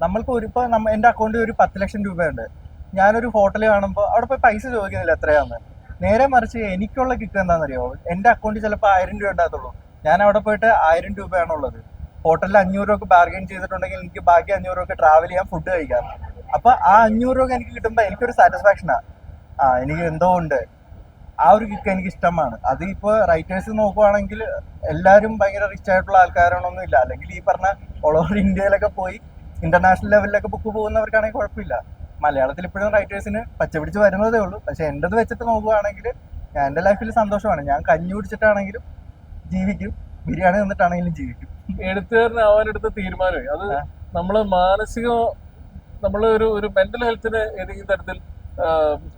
നമ്മൾക്ക് ഒരു ഇപ്പൊ നമ്മ എന്റെ അക്കൗണ്ടിൽ ഒരു പത്ത് ലക്ഷം രൂപയുണ്ട്. ഞാനൊരു ഹോട്ടൽ കാണുമ്പോൾ അവിടെ പോയി പൈസ ചോദിക്കുന്നില്ല എത്രയാന്ന്. നേരെ മറിച്ച് എനിക്കുള്ള കിക്ക് എന്താണെന്നറിയോ എന്റെ അക്കൗണ്ടിൽ ചിലപ്പോൾ ആയിരം രൂപ ഉണ്ടാകത്തുള്ളൂ. ഞാൻ അവിടെ പോയിട്ട് ആയിരം രൂപയാണുള്ളത്. ഹോട്ടലിൽ അഞ്ഞൂറ് രൂപ ബാർഗെയിൻ ചെയ്തിട്ടുണ്ടെങ്കിൽ എനിക്ക് ബാക്കി അഞ്ഞൂറ് രൂപ ട്രാവൽ ചെയ്യാം ഫുഡ് കഴിക്കാം. അപ്പൊ ആ അഞ്ഞൂറ് രൂപ എനിക്ക് കിട്ടുമ്പോൾ എനിക്കൊരു സാറ്റിസ്ഫാക്ഷനാ ആ എനിക്ക് എന്തോ ഉണ്ട്. ആ ഒരു കിക്ക് എനിക്ക് ഇഷ്ടമാണ് അതിപ്പോ റൈറ്റേഴ്സ് നോക്കുവാണെങ്കിൽ എല്ലാവരും ഭയങ്കര റിച്ച് ആയിട്ടുള്ള ആൾക്കാരാണൊന്നും ഇല്ല. അല്ലെങ്കിൽ ഈ പറഞ്ഞ ഓൾ ഓവർ ഇന്ത്യയിലൊക്കെ പോയി ഇന്റർനാഷണൽ ലെവലിലൊക്കെ ബുക്ക് പോകുന്നവർക്കാണെങ്കിൽ കുഴപ്പമില്ല. മലയാളത്തിൽ ഇപ്പോഴും റൈറ്റേഴ്സിന് പച്ചപിടിച്ച് വരുന്നതേ ഉള്ളൂ. പക്ഷെ എന്റെത് വെച്ചിട്ട് നോക്കുവാണെങ്കിൽ ഞാൻ എന്റെ ലൈഫിൽ സന്തോഷമാണ്. ഞാൻ കഞ്ഞി കുടിച്ചിട്ടാണെങ്കിലും ജീവിക്കും. ബിരിയാണി തന്നിട്ടാണെങ്കിലും ജീവിക്കും. എഴുത്തുകാരനാവാനെടുത്ത തീരുമാനമായി. അത്. നമ്മൾ മാനസിക നമ്മളൊരു ഒരു മെന്റൽ ഹെൽത്തിന് ഏതെങ്കിലും തരത്തിൽ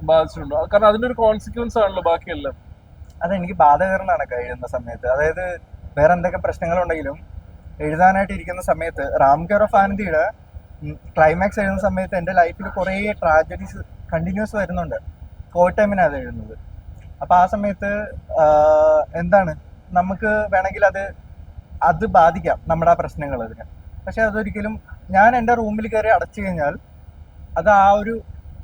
ബാധിച്ചിട്ടുണ്ടോ? കാരണം അതിന്റെ ഒരു കോൺസിക്വൻസ് ആണല്ലോ ബാക്കിയെല്ലാം. അതെനിക്ക് ബാധകരനാണ് കഴിയുന്ന സമയത്ത്. അതായത് വേറെ എന്തൊക്കെ പ്രശ്നങ്ങളുണ്ടെങ്കിലും എഴുതാനായിട്ട് ഇരിക്കുന്ന സമയത്ത് റാം കെയർ ഓഫ് ആനന്ദിയുടെ ക്ലൈമാക്സ് എഴുതുന്ന സമയത്ത് എന്റെ ലൈഫിൽ കുറേ ട്രാജഡീസ് കണ്ടിന്യൂസ് വരുന്നുണ്ട്. കോവിഡ് ടൈമിനാണ് അത് എഴുതുന്നത്. അപ്പോൾ ആ സമയത്ത് എന്താണ്? നമുക്ക് വേണമെങ്കിൽ അത് അത് ബാധിക്കാം നമ്മുടെ ആ പ്രശ്നങ്ങൾ അതിന്. പക്ഷെ അതൊരിക്കലും ഞാൻ എന്റെ റൂമിൽ കയറി അടച്ചു കഴിഞ്ഞാൽ അത് ആ ഒരു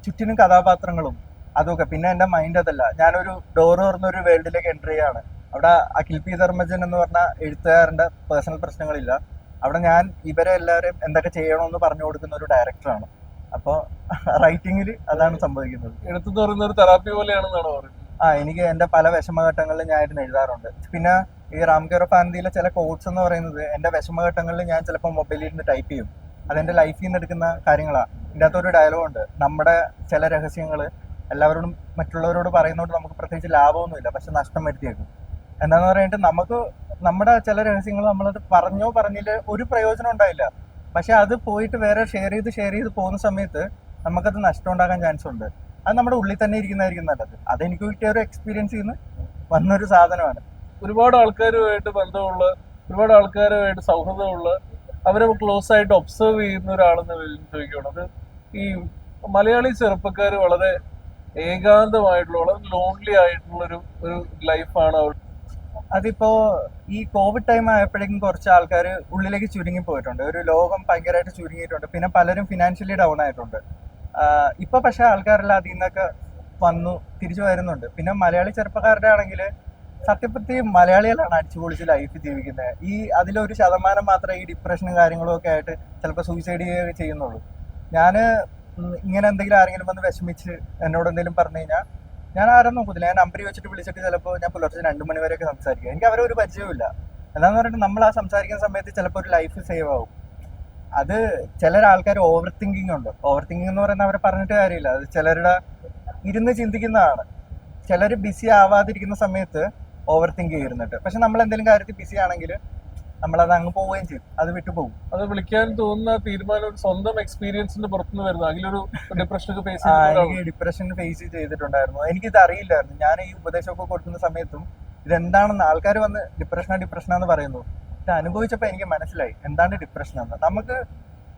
ചുറ്റിനും കഥാപാത്രങ്ങളും അതൊക്കെ. പിന്നെ എന്റെ മൈൻഡ് അതല്ല. ഞാനൊരു ഡോർ തുറന്നൊരു വേൾഡിലേക്ക് എന്റർ ചെയ്യാണ്. അവിടെ അഖിൽ പി ധർമ്മജൻ എന്ന് പറഞ്ഞ എഴുത്തുകാരന്റെ പേഴ്സണൽ പ്രശ്നങ്ങളില്ല. അവിടെ ഞാൻ ഇവരെ എല്ലാവരെയും എന്തൊക്കെ ചെയ്യണമെന്ന് പറഞ്ഞു കൊടുക്കുന്ന ഒരു ഡയറക്ടറാണ് അപ്പോൾ റൈറ്റിങ്ങിൽ അതാണ് സംഭവിക്കുന്നത്. എടുത്തു തുറന്ന ഒരു തെറാപ്പി പോലെയാണെന്നാണ് പറയുന്നത്? ആ എനിക്ക് എന്റെ പല വിഷമഘട്ടങ്ങളിൽ ഞാൻ ഇരുന്ന് എഴുതാറുണ്ട്. പിന്നെ ഈ റാം കെയർ ഓഫ് ആനന്ദിയിലെ ചില കോഡ്സ് എന്ന് പറയുന്നത് എന്റെ വിഷമഘട്ടങ്ങളിൽ ഞാൻ ചിലപ്പോൾ മൊബൈലിൽ ഇരുന്ന് ടൈപ്പ് ചെയ്യും. അതെന്റെ ലൈഫിൽ നിന്ന് എടുക്കുന്ന കാര്യങ്ങളാണ് ഇതിന്റെ അകത്തൊരു ഡയലോഗ് ഉണ്ട്. നമ്മുടെ ചില രഹസ്യങ്ങൾ എല്ലാവരോടും മറ്റുള്ളവരോട് പറയുന്നതുകൊണ്ട് നമുക്ക് പ്രത്യേകിച്ച് ലാഭമൊന്നുമില്ല. പക്ഷെ നഷ്ടം വരുത്തിയേക്കും. എന്താന്ന് പറഞ്ഞിട്ട് നമുക്ക് നമ്മുടെ ചില രഹസ്യങ്ങൾ നമ്മളത് പറഞ്ഞോ പറഞ്ഞില്ല ഒരു പ്രയോജനം ഉണ്ടായില്ല. പക്ഷെ അത് പോയിട്ട് വേറെ ഷെയർ ചെയ്ത് ഷെയർ ചെയ്ത് പോകുന്ന സമയത്ത് നമുക്കത് നഷ്ടം ഉണ്ടാകാൻ ചാൻസ് ഉണ്ട്. അത് നമ്മുടെ ഉള്ളിൽ തന്നെ ഇരിക്കുന്നതായിരിക്കും നല്ലത്. അതെനിക്ക് കിട്ടിയ ഒരു എക്സ്പീരിയൻസ് ചെയ്യുന്ന വന്നൊരു സാധനമാണ്. ഒരുപാട് ആൾക്കാരുമായിട്ട് ബന്ധമുള്ള ഒരുപാട് ആൾക്കാരുമായിട്ട് സൗഹൃദമുള്ള അവരെ ക്ലോസ് ആയിട്ട് ഒബ്സർവ് ചെയ്യുന്ന ഒരാളെന്ന് ചോദിക്കുകയാണ്. അത് ഈ മലയാളി ചെറുപ്പക്കാർ വളരെ ഏകാന്തമായിട്ടുള്ള വളരെ ലോൺലി ആയിട്ടുള്ള ഒരു ഒരു ലൈഫാണ് അവർ. അതിപ്പോ ഈ കോവിഡ് ടൈം ആയപ്പോഴേക്കും കുറച്ച് ആൾക്കാർ ഉള്ളിലേക്ക് ചുരുങ്ങി പോയിട്ടുണ്ട്. ഒരു ലോകം ഭയങ്കരമായിട്ട് ചുരുങ്ങിയിട്ടുണ്ട്. പിന്നെ പലരും ഫിനാൻഷ്യലി ഡൗൺ ആയിട്ടുണ്ട്. ഇപ്പൊ പക്ഷെ ആൾക്കാരെല്ലാം അതിൽ നിന്നൊക്കെ വന്നു തിരിച്ചു വരുന്നുണ്ട്. പിന്നെ മലയാളി ചെറുപ്പക്കാരുടെ ആണെങ്കിൽ സത്യപ്പറ്റി മലയാളികളാണ് അടിച്ചുപൊളിച്ച് ലൈഫ് ജീവിക്കുന്നത്. ഈ അതിലൊരു ശതമാനം മാത്രമേ ഈ ഡിപ്രഷനും കാര്യങ്ങളും ഒക്കെ ആയിട്ട് ചിലപ്പോൾ സൂയിസൈഡ് ചെയ്യുകയൊക്കെ ചെയ്യുന്നുള്ളൂ. ഞാൻ ഇങ്ങനെ എന്തെങ്കിലും ആരെങ്കിലും വന്ന് വിഷമിച്ച് എന്നോട് എന്തെങ്കിലും പറഞ്ഞു കഴിഞ്ഞാൽ ഞാൻ ആരും നോക്കത്തില്ല ഞാൻ നമ്പർ വെച്ചിട്ട് വിളിച്ചിട്ട് ചിലപ്പോൾ ഞാൻ പുലർച്ചെ രണ്ട് മണി വരെയൊക്കെ സംസാരിക്കും. എനിക്ക് അവരെ ഒരു പരിചയമില്ല എന്താന്ന് പറഞ്ഞിട്ട് നമ്മൾ ആ സംസാരിക്കുന്ന സമയത്ത് ചിലപ്പോൾ ഒരു ലൈഫ് സേവ് ആവും. അത് ചില ആൾക്കാർ ഓവർ തിങ്കിങ് ഉണ്ട്. ഓവർ തിങ്കിങ് എന്ന് പറയുന്നത് അവരെ പറഞ്ഞിട്ട് കാര്യമില്ല. അത് ചിലരുടെ ഇരുന്ന് ചിന്തിക്കുന്നതാണ്. ചിലർ ബിസി ആവാതിരിക്കുന്ന സമയത്ത് ഓവർ തിങ്ക് ചെയ്യുന്നുണ്ട് പക്ഷെ നമ്മൾ എന്തെങ്കിലും കാര്യത്തിൽ ബിസി ആണെങ്കിൽ നമ്മളത് അങ്ങ് പോവുകയും ചെയ്യും. അത് വിട്ടു പോകും. അത് വിളിക്കാൻ തോന്നുന്ന തീരുമാനം ഒരു സ്വന്തം എക്സ്പീരിയൻസിന്റെ പുറത്തുനിന്ന് വരുന്നത്. അതിലൊരു ഡിപ്രഷനൊക്കെ ഫേസ് എനിക്ക് ഡിപ്രഷൻ ഫേസ് ചെയ്തിട്ടുണ്ടായിരുന്നു. എനിക്കിത് അറിയില്ലായിരുന്നു. ഞാൻ ഈ ഉപദേശമൊക്കെ കൊടുക്കുന്ന സമയത്തും ഇതെന്താണെന്ന് ആൾക്കാർ വന്ന് ഡിപ്രഷനാ ഡിപ്രഷനാന്ന് പറയുന്നു. ഇത് അനുഭവിച്ചപ്പോൾ എനിക്ക് മനസ്സിലായി. എന്താണ് ഡിപ്രഷൻ എന്ന്? നമുക്ക്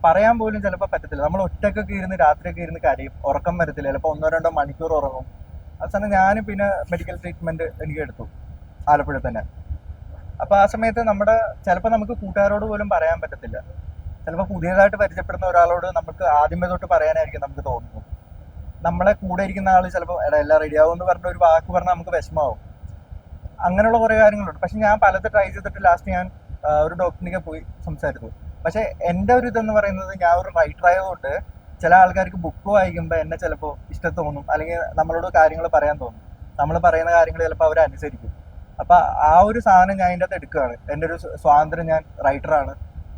പറയാൻ പോലും ചിലപ്പോൾ പറ്റത്തില്ല. നമ്മൾ ഒറ്റക്കൊക്കെ ഇരുന്ന് രാത്രിയൊക്കെ ഇരുന്ന് കരയും. ഉറക്കം വരത്തില്ല. ചിലപ്പോൾ ഒന്നോ രണ്ടോ മണിക്കൂർ ഉറങ്ങും. അവസാനം ഞാൻ പിന്നെ മെഡിക്കൽ ട്രീറ്റ്മെന്റ് എനിക്ക് എടുത്തു. ആലപ്പുഴ തന്നെ. അപ്പോൾ ആ സമയത്ത് നമ്മുടെ ചിലപ്പോൾ നമുക്ക് കൂട്ടുകാരോട് പോലും പറയാൻ പറ്റത്തില്ല. ചിലപ്പോൾ പുതിയതായിട്ട് പരിചയപ്പെടുന്ന ഒരാളോട് നമുക്ക് ആദ്യമേ തൊട്ട് പറയാനായിരിക്കും നമുക്ക് തോന്നുന്നു നമ്മളെ കൂടെ ഇരിക്കുന്ന ആൾ ചിലപ്പോൾ എടാ എല്ലാം റെഡിയാവും എന്ന് പറഞ്ഞ ഒരു വാക്ക് പറഞ്ഞാൽ നമുക്ക് വിഷമാവും. അങ്ങനെയുള്ള കുറേ കാര്യങ്ങളുണ്ട്. പക്ഷെ ഞാൻ പലത് ട്രൈ ചെയ്തിട്ട് ലാസ്റ്റ് ഞാൻ ഒരു ഡോക്ടറിനൊക്കെ പോയി സംസാരിച്ചു. പക്ഷെ എന്റെ ഒരു ഇതെന്ന് പറയുന്നത് ഞാൻ ഒരു റൈറ്റർ ആയതുകൊണ്ട് ചില ആൾക്കാർക്ക് ബുക്ക് വായിക്കുമ്പോൾ എന്നെ ചിലപ്പോൾ ഇഷ്ടം തോന്നും. അല്ലെങ്കിൽ നമ്മളോട് കാര്യങ്ങൾ പറയാൻ തോന്നും. നമ്മൾ പറയുന്ന കാര്യങ്ങൾ ചിലപ്പോൾ അവർ അനുസരിക്കും. അപ്പൊ ആ ഒരു സാധനം ഞാൻ അതിന്റെ അകത്ത് എടുക്കുകയാണ്. എന്റെ ഒരു സ്വ- സ്വാതന്ത്ര്യം ഞാൻ റൈറ്ററാണ്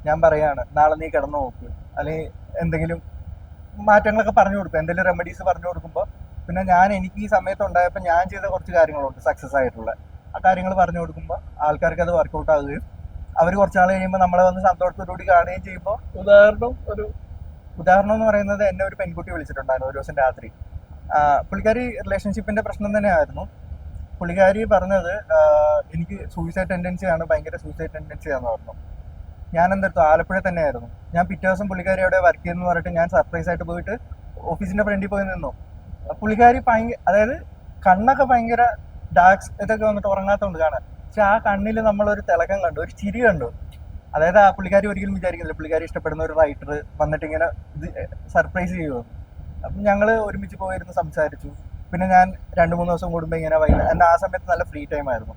ഞാൻ പറയാണ് നാളെ നീ കിടന്നു നോക്ക്. അല്ലെങ്കിൽ എന്തെങ്കിലും മാറ്റങ്ങളൊക്കെ പറഞ്ഞു കൊടുക്കും. എന്തെങ്കിലും റെമഡീസ് പറഞ്ഞു കൊടുക്കുമ്പോൾ പിന്നെ ഞാൻ എനിക്ക് ഈ സമയത്ത് ഉണ്ടായപ്പോൾ ഞാൻ ചെയ്ത കുറച്ച് കാര്യങ്ങളുണ്ട് സക്സസ് ആയിട്ടുള്ള. ആ കാര്യങ്ങൾ പറഞ്ഞു കൊടുക്കുമ്പോൾ ആൾക്കാർക്ക് അത് വർക്കൗട്ട് ആവുകയും അവർ കുറച്ച് നാൾ കഴിയുമ്പോൾ നമ്മളെ വന്ന് സന്തോഷത്തോടുകൂടി കാണുകയും ചെയ്യുമ്പോൾ ഉദാഹരണം ഒരു ഉദാഹരണം എന്ന് പറയുന്നത് എന്നെ ഒരു പെൺകുട്ടി വിളിച്ചിട്ടുണ്ടായിരുന്നു ഒരു ദിവസം രാത്രി. പുള്ളിക്കാരി റിലേഷൻഷിപ്പിന്റെ പ്രശ്നം തന്നെയായിരുന്നു. പുള്ളിക്കാരി പറഞ്ഞത് എനിക്ക് സൂയിസൈഡ് ടെൻഡൻസി ആണ് ഭയങ്കര സൂയിസൈഡ് ടെൻഡൻസി ആണെന്ന് പറഞ്ഞു. ഞാൻ എന്തെടുത്തു ആലപ്പുഴ തന്നെയായിരുന്നു. ഞാൻ പിറ്റേ ദിവസം പുള്ളിക്കാരി അവിടെ വർക്ക് ചെയ്യുന്നു പറഞ്ഞിട്ട് ഞാൻ സർപ്രൈസ് ആയിട്ട് പോയിട്ട് ഓഫീസിന്റെ ഫ്രണ്ടിൽ പോയി നിന്നു. പുള്ളിക്കാരി ഭയങ്കര അതായത് കണ്ണൊക്കെ ഭയങ്കര ഡാർക്സ് ഇതൊക്കെ വന്നിട്ട് ഉറങ്ങാത്തതുകൊണ്ട് കാണാൻ. പക്ഷെ ആ കണ്ണിൽ നമ്മളൊരു തിളക്കം കണ്ടു ഒരു ചിരി കണ്ടു. അതായത് ആ പുള്ളിക്കാരി ഒരിക്കലും വിചാരിക്കുന്നില്ല പുള്ളിക്കാരി ഇഷ്ടപ്പെടുന്ന ഒരു റൈറ്റർ വന്നിട്ട് ഇങ്ങനെ ഇത് സർപ്രൈസ് ചെയ്യുമോ അപ്പം ഞങ്ങൾ ഒരുമിച്ച് പോയിരുന്നു സംസാരിച്ചു. പിന്നെ ഞാൻ രണ്ട് മൂന്ന് ദിവസം കൂടുമ്പോൾ ഇങ്ങനെ വൈകുന്നേരം എന്റെ ആ സമയത്ത് നല്ല ഫ്രീ ടൈം ആയിരുന്നു.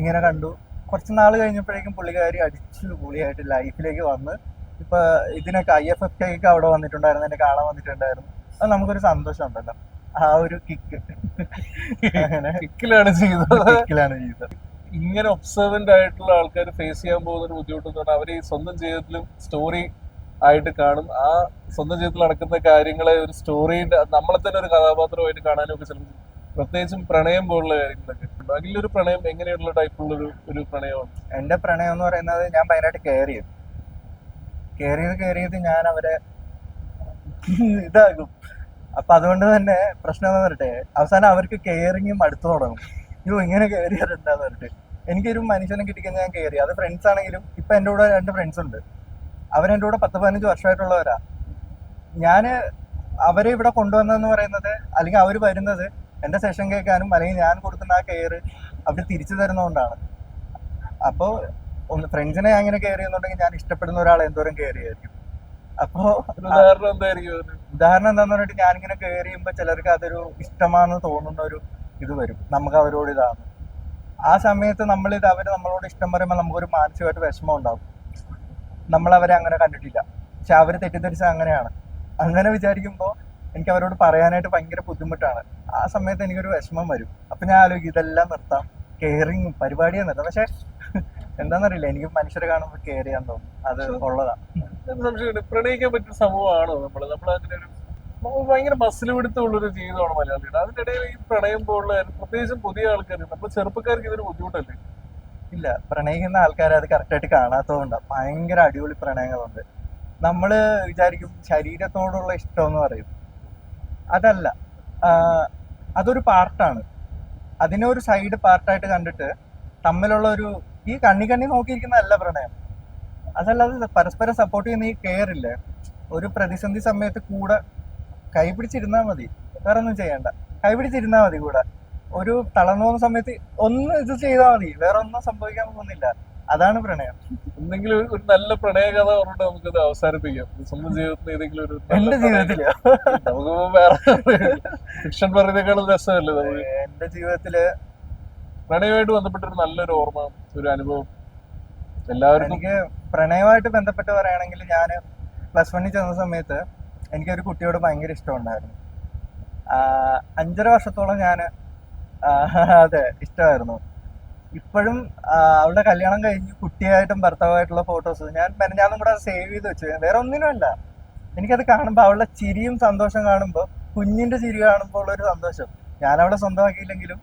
ഇങ്ങനെ കണ്ടു. കുറച്ച് നാൾ കഴിഞ്ഞപ്പോഴേക്കും പുള്ളിക്കാരി അടിച്ചു പുള്ളിയായിട്ട് ലൈഫിലേക്ക് വന്ന്. ഇപ്പൊ ഇതിനൊക്കെ ഐ എഫ് എഫ് ഒക്കെ അവിടെ വന്നിട്ടുണ്ടായിരുന്നു എന്നെ കാണാൻ വന്നിട്ടുണ്ടായിരുന്നു. അത് നമുക്കൊരു സന്തോഷം ഉണ്ടല്ലോ ആ ഒരു കിക്ക് കിക്കിലാണ് ചെയ്തത്. കിക്കിലാണ് ജീവിതം ഇങ്ങനെ ഒബ്സർവന്റ് ആയിട്ടുള്ള ആൾക്കാർ ഫേസ് ചെയ്യാൻ പോകുന്ന ഒരു ബുദ്ധിമുട്ട് അവർ ഈ സ്വന്തം ജീവിതത്തിലും സ്റ്റോറി ആയിട്ട് കാണും. ആ സ്വന്തം ജീവിതത്തിൽ നടക്കുന്ന കാര്യങ്ങളെ ഒരു സ്റ്റോറിയുടെ നമ്മളെ തന്നെ ഒരു കഥാപാത്രമായിട്ട് കാണാനും ഒക്കെ ചിലപ്പോൾ പ്രത്യേകിച്ചും പ്രണയം പോലുള്ള കാര്യങ്ങളൊക്കെ അഖിലൊരു പ്രണയം എങ്ങനെയുള്ള ടൈപ്പുള്ള ഒരു ഒരു പ്രണയമാണ്? എന്റെ പ്രണയം എന്ന് പറയുന്നത് ഞാൻ ഭയങ്കരമായിട്ട് ചെയ്ത് കെയർ ചെയ്ത് ഞാൻ അവരെ ഇതാകും അപ്പൊ അതുകൊണ്ട് തന്നെ പ്രശ്നം എന്ന് പറഞ്ഞിട്ട് അവസാനം അവർക്ക് കെയറിങ്ങും അടുത്ത് തുടങ്ങും. അയ്യോ ഇങ്ങനെ കെയർ ചെയ്യാറുണ്ടെന്ന് പറഞ്ഞിട്ട്. എനിക്കൊരു മനുഷ്യനെ കിട്ടിക്കഴിഞ്ഞാൽ ഞാൻ ചെയ്യും. അത് ഫ്രണ്ട്സ് ആണെങ്കിലും ഇപ്പൊ എന്റെ കൂടെ രണ്ട് ഫ്രണ്ട്സ് ഉണ്ട്. അവരെന്റെ കൂടെ പത്ത് പതിനഞ്ച് വർഷമായിട്ടുള്ളവരാ. ഞാൻ അവരെ ഇവിടെ കൊണ്ടുവന്നതെന്ന് പറയുന്നത് അല്ലെങ്കിൽ അവർ വരുന്നത് എന്റെ സെഷൻ കേൾക്കാനും അല്ലെങ്കിൽ ഞാൻ കൊടുക്കുന്ന ആ കെയർ അവർ തിരിച്ചു തരുന്നതുകൊണ്ടാണ്. അപ്പോൾ ഒന്ന് ഫ്രണ്ട്സിനെ അങ്ങനെ കെയർ ചെയ്യുന്നുണ്ടെങ്കിൽ ഞാൻ ഇഷ്ടപ്പെടുന്ന ഒരാളെ എന്തോരം കെയർ ചെയ്യായിരിക്കും. അപ്പോ ഉദാഹരണം എന്തായിരിക്കും ഉദാഹരണം എന്താന്ന് പറഞ്ഞിട്ട് ഞാനിങ്ങനെ കെയർ ചെയ്യുമ്പോൾ ചിലർക്ക് അതൊരു ഇഷ്ടമാണെന്ന് തോന്നുന്ന ഒരു ഇത് വരും. നമുക്ക് അവരോട് ഇതാണ്. ആ സമയത്ത് നമ്മൾ ഇത് അവർ നമ്മളോട് ഇഷ്ടം പറയുമ്പോൾ നമുക്കൊരു മാനസികമായിട്ട് വിഷമം ഉണ്ടാവും. നമ്മൾ അവരെ അങ്ങനെ കണ്ടിട്ടില്ല. പക്ഷെ അവർ തെറ്റിദ്ധരിച്ച അങ്ങനെയാണ്. അങ്ങനെ വിചാരിക്കുമ്പോൾ എനിക്ക് അവരോട് പറയാനായിട്ട് ഭയങ്കര ബുദ്ധിമുട്ടാണ്. ആ സമയത്ത് എനിക്കൊരു വിഷമം വരും. അപ്പൊ ഞാൻ ആലോചിക്കും ഇതെല്ലാം നിർത്താം. കെയറിങ് പരിപാടിയെ നിർത്താം. പക്ഷെ എന്താണെന്നറിയില്ല എനിക്ക് മനുഷ്യരെ കാണുമ്പോൾ കെയർ ചെയ്യാൻ തോന്നും. അത് ഉള്ളതാ. ഒരു സംശയമുണ്ട് പ്രണയിക്കാൻ പറ്റുന്ന സമൂഹമാണോ നമ്മൾ നമ്മൾ അതിന്റെ ഒരു ഭയങ്കര മസിൽ പിടുത്തമുള്ളൊരു ജീവിതമാണ് മലയാളിയുടെ. അതിനിടയിൽ ഈ പ്രണയം പോലുള്ള പ്രത്യേകിച്ചും പുതിയ ആൾക്കാർ നമ്മൾ ചെറുപ്പക്കാർക്ക് ഇതൊരു ബുദ്ധിമുട്ടല്ലേ? ഇല്ല. പ്രണയിക്കുന്ന ആൾക്കാരെ അത് കറക്റ്റായിട്ട് കാണാത്തതുകൊണ്ടാണ് ഭയങ്കര അടിപൊളി പ്രണയങ്ങളുണ്ട്. നമ്മൾ വിചാരിക്കും ശരീരത്തോടുള്ള ഇഷ്ടം എന്ന് പറയും. അതല്ല. അതൊരു പാർട്ടാണ്. അതിനെ ഒരു സൈഡ് പാർട്ടായിട്ട് കണ്ടിട്ട് തമ്മിലുള്ള ഒരു ഈ കണ്ണി കണ്ണി നോക്കിയിരിക്കുന്നതല്ല പ്രണയം. അതല്ലാതെ പരസ്പരം സപ്പോർട്ട് ചെയ്യുന്ന ഈ കെയർ ഇല്ലേ? ഒരു പ്രതിസന്ധി സമയത്ത് കൂടെ കൈപിടിച്ചിരുന്നാൽ മതി. വേറെ ഒന്നും ചെയ്യണ്ട കൈപിടിച്ചിരുന്നാൽ മതി കൂടെ. ഒരു തളർന്നു പോകുന്ന സമയത്ത് ഒന്ന് ഇത് ചെയ്താൽ മതി. വേറെ ഒന്നും സംഭവിക്കാൻ പോകുന്നില്ല. അതാണ് പ്രണയം. എന്തെങ്കിലും ഒരു- ഒരു നല്ല പ്രണയ കഥ പറഞ്ഞിട്ട് നമുക്കത് അവസാനിപ്പിക്കാം. സ്വന്തം ജീവിതത്തിൽ ഏതെങ്കിലും ഒരു നല്ല എന്റെ ജീവിതത്തിൽ ജീവിതത്തിൽ. നമുക്ക് വേറെ ഫിക്ഷൻ പറയുന്നതിനേക്കാളും രസമല്ലേ നമുക്ക് എന്റെ ജീവിതത്തിൽ പ്രണയമായിട്ട് ബന്ധപ്പെട്ട ഒരു നല്ലൊരു ഓർമ്മ ഒരു അനുഭവം. എല്ലാവർക്കും എനിക്ക് പ്രണയമായിട്ട് ബന്ധപ്പെട്ട് പറയുകയാണെങ്കിൽ ഞാൻ പ്ലസ് വണ്ണിൽ ചെന്ന സമയത്ത് എനിക്കൊരു കുട്ടിയോട് ഭയങ്കര ഇഷ്ടമുണ്ടായിരുന്നു. അഞ്ചര വർഷത്തോളം ഞാൻ അതെ ഇഷ്ടമായിരുന്നു. ഇപ്പോഴും അവളുടെ കല്യാണം കഴിഞ്ഞ് കുട്ടിയായിട്ടും ഭർത്താവായിട്ടുള്ള ഫോട്ടോസ് ഞാൻ മെനഞ്ഞാന്നും കൂടെ സേവ് ചെയ്ത് വെച്ചു. വേറെ ഒന്നിനുമല്ല. എനിക്കത് കാണുമ്പോൾ അവളുടെ ചിരിയും സന്തോഷം കാണുമ്പോൾ കുഞ്ഞിന്റെ ചിരി കാണുമ്പോൾ ഉള്ള ഒരു സന്തോഷം. ഞാൻ അവളെ സ്വന്തമാക്കിയില്ലെങ്കിലും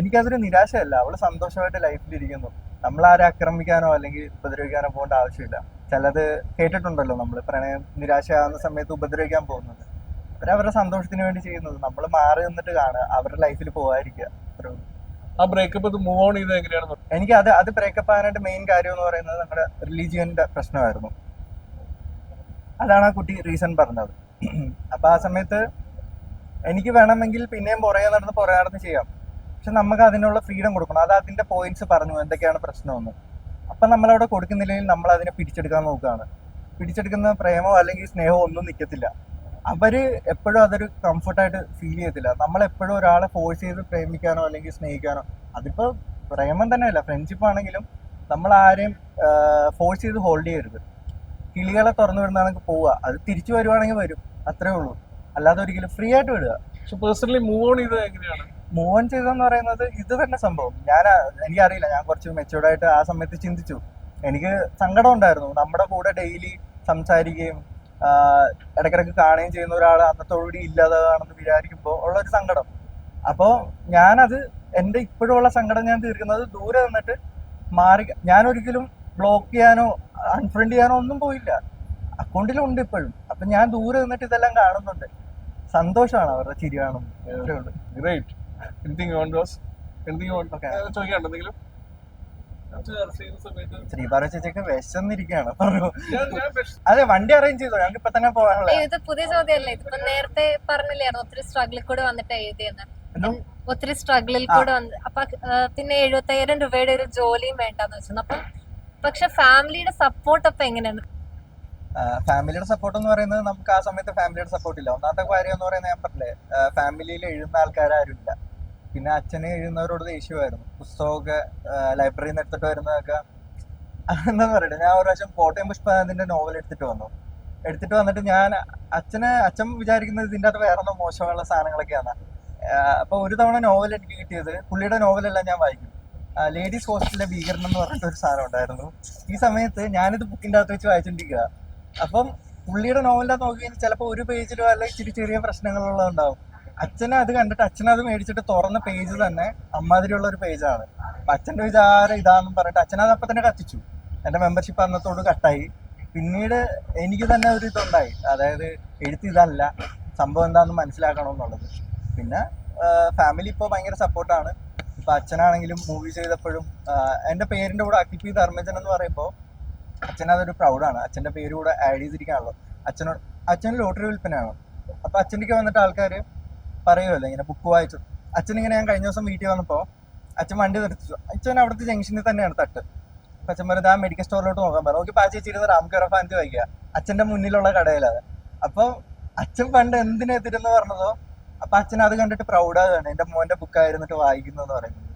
എനിക്കതൊരു നിരാശയല്ല. അവൾ സന്തോഷമായിട്ട് ലൈഫിലിരിക്കുന്നു നമ്മൾ ആരെ ആക്രമിക്കാനോ അല്ലെങ്കിൽ ഉപദ്രവിക്കാനോ പോകേണ്ട ആവശ്യമില്ല. ചിലത് കേട്ടിട്ടുണ്ടല്ലോ നമ്മൾ പ്രണയം നിരാശയാകുന്ന സമയത്ത് ഉപദ്രവിക്കാൻ പോകുന്നത്. അവർ അവരുടെ സന്തോഷത്തിന് വേണ്ടി ചെയ്യുന്നത്. നമ്മൾ മാറി നിന്നിട്ട് കാണുക. അവരുടെ ലൈഫിൽ പോകാതിരിക്കുക അത്രേ ആ ബ്രേക്കപ്പ് ഇത് മൂവ് ഓൺ ചെയ്ത് എങ്ങനെയാണ്? എനിക്ക് അത് അത് ബ്രേക്കപ്പ് ആകാനായിട്ട് മെയിൻ കാര്യം എന്ന് പറയുന്നത് നമ്മുടെ റിലീജിയന്റെ പ്രശ്നമായിരുന്നു. അതാണ് ആ കുട്ടി റീസൺ പറഞ്ഞത്. അപ്പൊ ആ സമയത്ത് എനിക്ക് വേണമെങ്കിൽ പിന്നെയും പുറകെ നടന്ന് പുറകെ നടന്ന് ചെയ്യാം. പക്ഷെ നമുക്ക് അതിനുള്ള ഫ്രീഡം കൊടുക്കണം. അത് അതിന്റെ പോയിന്റ്സ് പറഞ്ഞു എന്തൊക്കെയാണ് പ്രശ്നമെന്ന്. അപ്പൊ നമ്മളവിടെ കൊടുക്കുന്നില്ലെങ്കിൽ നമ്മൾ അതിനെ പിടിച്ചെടുക്കാൻ നോക്കുകയാണ്. പിടിച്ചെടുക്കുന്ന പ്രേമോ അല്ലെങ്കിൽ സ്നേഹമോ ഒന്നും നിൽക്കത്തില്ല. അവർ എപ്പോഴും അതൊരു കംഫർട്ടായിട്ട് ഫീൽ ചെയ്യത്തില്ല. നമ്മളെപ്പോഴും ഒരാളെ ഫോഴ്സ് ചെയ്ത് പ്രേമിക്കാനോ അല്ലെങ്കിൽ സ്നേഹിക്കാനോ അതിപ്പോ പ്രേമം തന്നെയല്ല ഫ്രണ്ട്ഷിപ്പ് ആണെങ്കിലും നമ്മൾ ആരെയും ഫോഴ്സ് ചെയ്ത് ഹോൾഡ് ചെയ്യരുത്. കിളികളെ തുറന്നു വിടുന്നതാണെങ്കിൽ പോവുക. അത് തിരിച്ചു വരുവാണെങ്കിൽ വരും. അത്രേ ഉള്ളൂ. അല്ലാതെ ഒരിക്കലും ഫ്രീ ആയിട്ട് വിടുക. പേഴ്സണലി മൂവ് ഓൺ ചെയ്ത് എങ്ങനെയാണ്? മൂവ് ഓൺ ചെയ്തെന്ന് പറയുന്നത് ഇത് തന്നെ സംഭവം. ഞാൻ എനിക്കറിയില്ല. ഞാൻ കുറച്ച് മെച്ചൂർഡായിട്ട് ആയിട്ട് ആ സമയത്ത് ചിന്തിച്ചു. എനിക്ക് സങ്കടം ഉണ്ടായിരുന്നു. നമ്മുടെ കൂടെ ഡെയിലി സംസാരിക്കുകയും ഇടയ്ക്കിടയ്ക്ക് കാണുകയും ചെയ്യുന്ന ഒരാൾ അന്നത്തോടുകൂടി ഇല്ലാതാണെന്ന് വിചാരിക്കുമ്പോൾ ഉള്ള ഒരു സങ്കടം. അപ്പോൾ ഞാനത് എന്റെ ഇപ്പോഴുള്ള സങ്കടം ഞാൻ തീർക്കുന്നത് ദൂരെ നിന്നിട്ട് മാറി ഞാൻ ഒരിക്കലും ബ്ലോക്ക് ചെയ്യാനോ അൺഫ്രണ്ട് ചെയ്യാനോ ഒന്നും പോയില്ല. അക്കൗണ്ടിലുണ്ട് ഇപ്പോഴും. അപ്പൊ ഞാൻ ദൂരെ നിന്നിട്ട് ഇതെല്ലാം കാണുന്നുണ്ട്. സന്തോഷമാണ് അവരുടെ ചിരി കാണുന്നത് great anything on those anything on Okay. സമയത്ത് ശ്രീപാറ ചേച്ചിയൊക്കെ വിശന്നിരിക്കുകയാണ്. പറഞ്ഞു. ഞാൻ ഞാൻ വിഷ- അതെ വണ്ടി അറേഞ്ച് ചെയ്തോ? ഞങ്ങൾക്ക് ഇപ്പൊ തന്നെ പോകാനുള്ള ഇത് പുതിയ ചോദ്യമല്ലേ. ഇതിപ്പോ നേരത്തെ പറഞ്ഞില്ലായിരുന്നു? ഒത്തിരി സ്ട്രഗിളിൽ കൂടെ വന്നിട്ട് എഴുതിയെന്ന്? ഒത്തിരി സ്ട്രഗിളിൽ. കൂടെ വന്ന് അപ്പൊ പിന്നെ എഴുപത്തയ്യായിരം രൂപയുടെ ഒരു ജോലിയും വേണ്ടെന്ന് വെച്ചു. അപ്പൊ പക്ഷെ ഫാമിലിയുടെ സപ്പോർട്ട് അപ്പൊ എങ്ങനെയാണ്? ഫാമിലിയുടെ സപ്പോർട്ട് എന്ന് പറയുന്നത് നമുക്ക് ആ സമയത്ത് ഫാമിലിയുടെ സപ്പോർട്ട് ഇല്ല. ഒന്നാമത്തെ കാര്യം എന്ന് പറയുന്നത് ഞാൻ പറഞ്ഞില്ലേ ഫാമിലിയിൽ എഴുതുന്ന ആൾക്കാരും ഇല്ല പിന്നെ അച്ഛനെ എഴുതുന്നവരോട് ദേഷ്യമായിരുന്നു. പുസ്തകമൊക്കെ ലൈബ്രറിയിൽ നിന്ന് എടുത്തിട്ട് വരുന്നതൊക്കെ. എന്താ പറയുക ഞാൻ ഒരു പ്രാവശ്യം കോട്ടയം പുഷ്പനാഥിന്റെ നോവൽ എടുത്തിട്ട് വന്നു. എടുത്തിട്ട് വന്നിട്ട് ഞാൻ അച്ഛനെ അച്ഛൻ വിചാരിക്കുന്നത് ഇതിന്റെ അകത്ത് വേറെ ഒന്നും മോശമുള്ള സാധനങ്ങളൊക്കെയാണ് അപ്പൊ ഒരു തവണ നോവൽ എനിക്ക് കിട്ടിയത് പുള്ളിയുടെ നോവലെല്ലാം ഞാൻ വായിക്കും. ലേഡീസ് ഹോസ്റ്റലിലെ ഭീകരണം എന്ന് പറഞ്ഞിട്ട് ഒരു സാധനം ഉണ്ടായിരുന്നു. ഈ സമയത്ത് ഞാനിത് ബുക്കിന്റെ അകത്ത് വെച്ച് വായിച്ചോണ്ടിരിക്കുക അപ്പം പുള്ളിയുടെ നോവലിനകത്ത് നോക്കി ചിലപ്പോൾ ഒരു പേജിലോ അല്ലെങ്കിൽ ഇച്ചിരി ചെറിയ പ്രശ്നങ്ങളുള്ളതുണ്ടാവും. അച്ഛനെ അത് കണ്ടിട്ട് അച്ഛൻ അത് മേടിച്ചിട്ട് തുറന്ന പേജ് തന്നെ അമ്മാതിരിയുള്ള ഒരു പേജാണ് അപ്പൊ അച്ഛന്റെ വിചാരം ഇതാണെന്ന് പറഞ്ഞിട്ട് അച്ഛനത് അപ്പൊ തന്നെ കത്തിച്ചു. എന്റെ മെമ്പർഷിപ്പ് അന്നത്തോട് കട്ടായി. പിന്നീട് എനിക്ക് തന്നെ ഒരു ഇതുണ്ടായി. അതായത് എഴുത്ത് ഇതല്ല. സംഭവം എന്താണെന്ന് മനസ്സിലാക്കണം എന്നുള്ളത് പിന്നെ ഫാമിലി ഇപ്പോൾ ഭയങ്കര സപ്പോർട്ടാണ് ഇപ്പൊ അച്ഛനാണെങ്കിലും മൂവി ചെയ്തപ്പോഴും എന്റെ പേരിന്റെ കൂടെ അക്കി പി ധർമ്മജൻ എന്ന് പറയുമ്പോൾ അച്ഛൻ അതൊരു പ്രൗഡാണ് അച്ഛന്റെ പേര് കൂടെ ആഡ് ചെയ്തിരിക്കാനുള്ളത്. അച്ഛനോട് അച്ഛൻ ലോട്ടറി വിൽപ്പനയാണ്. അപ്പൊ അച്ഛന്റെ വന്നിട്ട് ആൾക്കാർ പറയുമല്ലോ ഇങ്ങനെ ബുക്ക് വായിച്ചു. അച്ഛൻ ഇങ്ങനെ ഞാൻ കഴിഞ്ഞ ദിവസം വീട്ടിൽ വന്നപ്പോൾ അച്ഛൻ വണ്ടി നിർത്തിച്ചു. അച്ഛൻ അവിടുത്തെ ജംഗ്ഷനിൽ തന്നെയാണ് തട്ട്. അപ്പം അച്ഛൻ പറഞ്ഞത് ആ മെഡിക്കൽ സ്റ്റോറിലോട്ട് നോക്കാൻ പറഞ്ഞു നോക്കി പാച്ച് വെച്ചിരുന്ന ഓഫ് ഫാൻസ് വായിക്കുക. അച്ഛന്റെ മുന്നിലുള്ള കടയിലത് അപ്പോൾ അച്ഛൻ പണ്ട് എന്തിനെതിരെന്ന് പറഞ്ഞതോ? അപ്പം അച്ഛൻ അത് കണ്ടിട്ട് പ്രൗഡാകാണ് എന്റെ മോന്റെ ബുക്കായിരുന്നിട്ട് വായിക്കുന്നതെന്ന് പറയുന്നത്.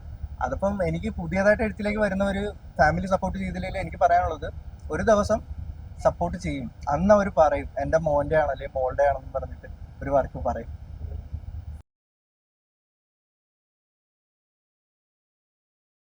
അതിപ്പം എനിക്ക് പുതിയതായിട്ട് എഴുത്തിലേക്ക് വരുന്ന ഒരു ഫാമിലി സപ്പോർട്ട് ചെയ്തില്ലെങ്കിൽ എനിക്ക് പറയാനുള്ളത്. ഒരു ദിവസം സപ്പോർട്ട് ചെയ്യും. അന്ന് അവർ പറയും എന്റെ മോന്റെ ആണല്ലേ മോളുടെ ആണെന്ന് പറഞ്ഞിട്ട് ഒരു വർക്ക് പറയും.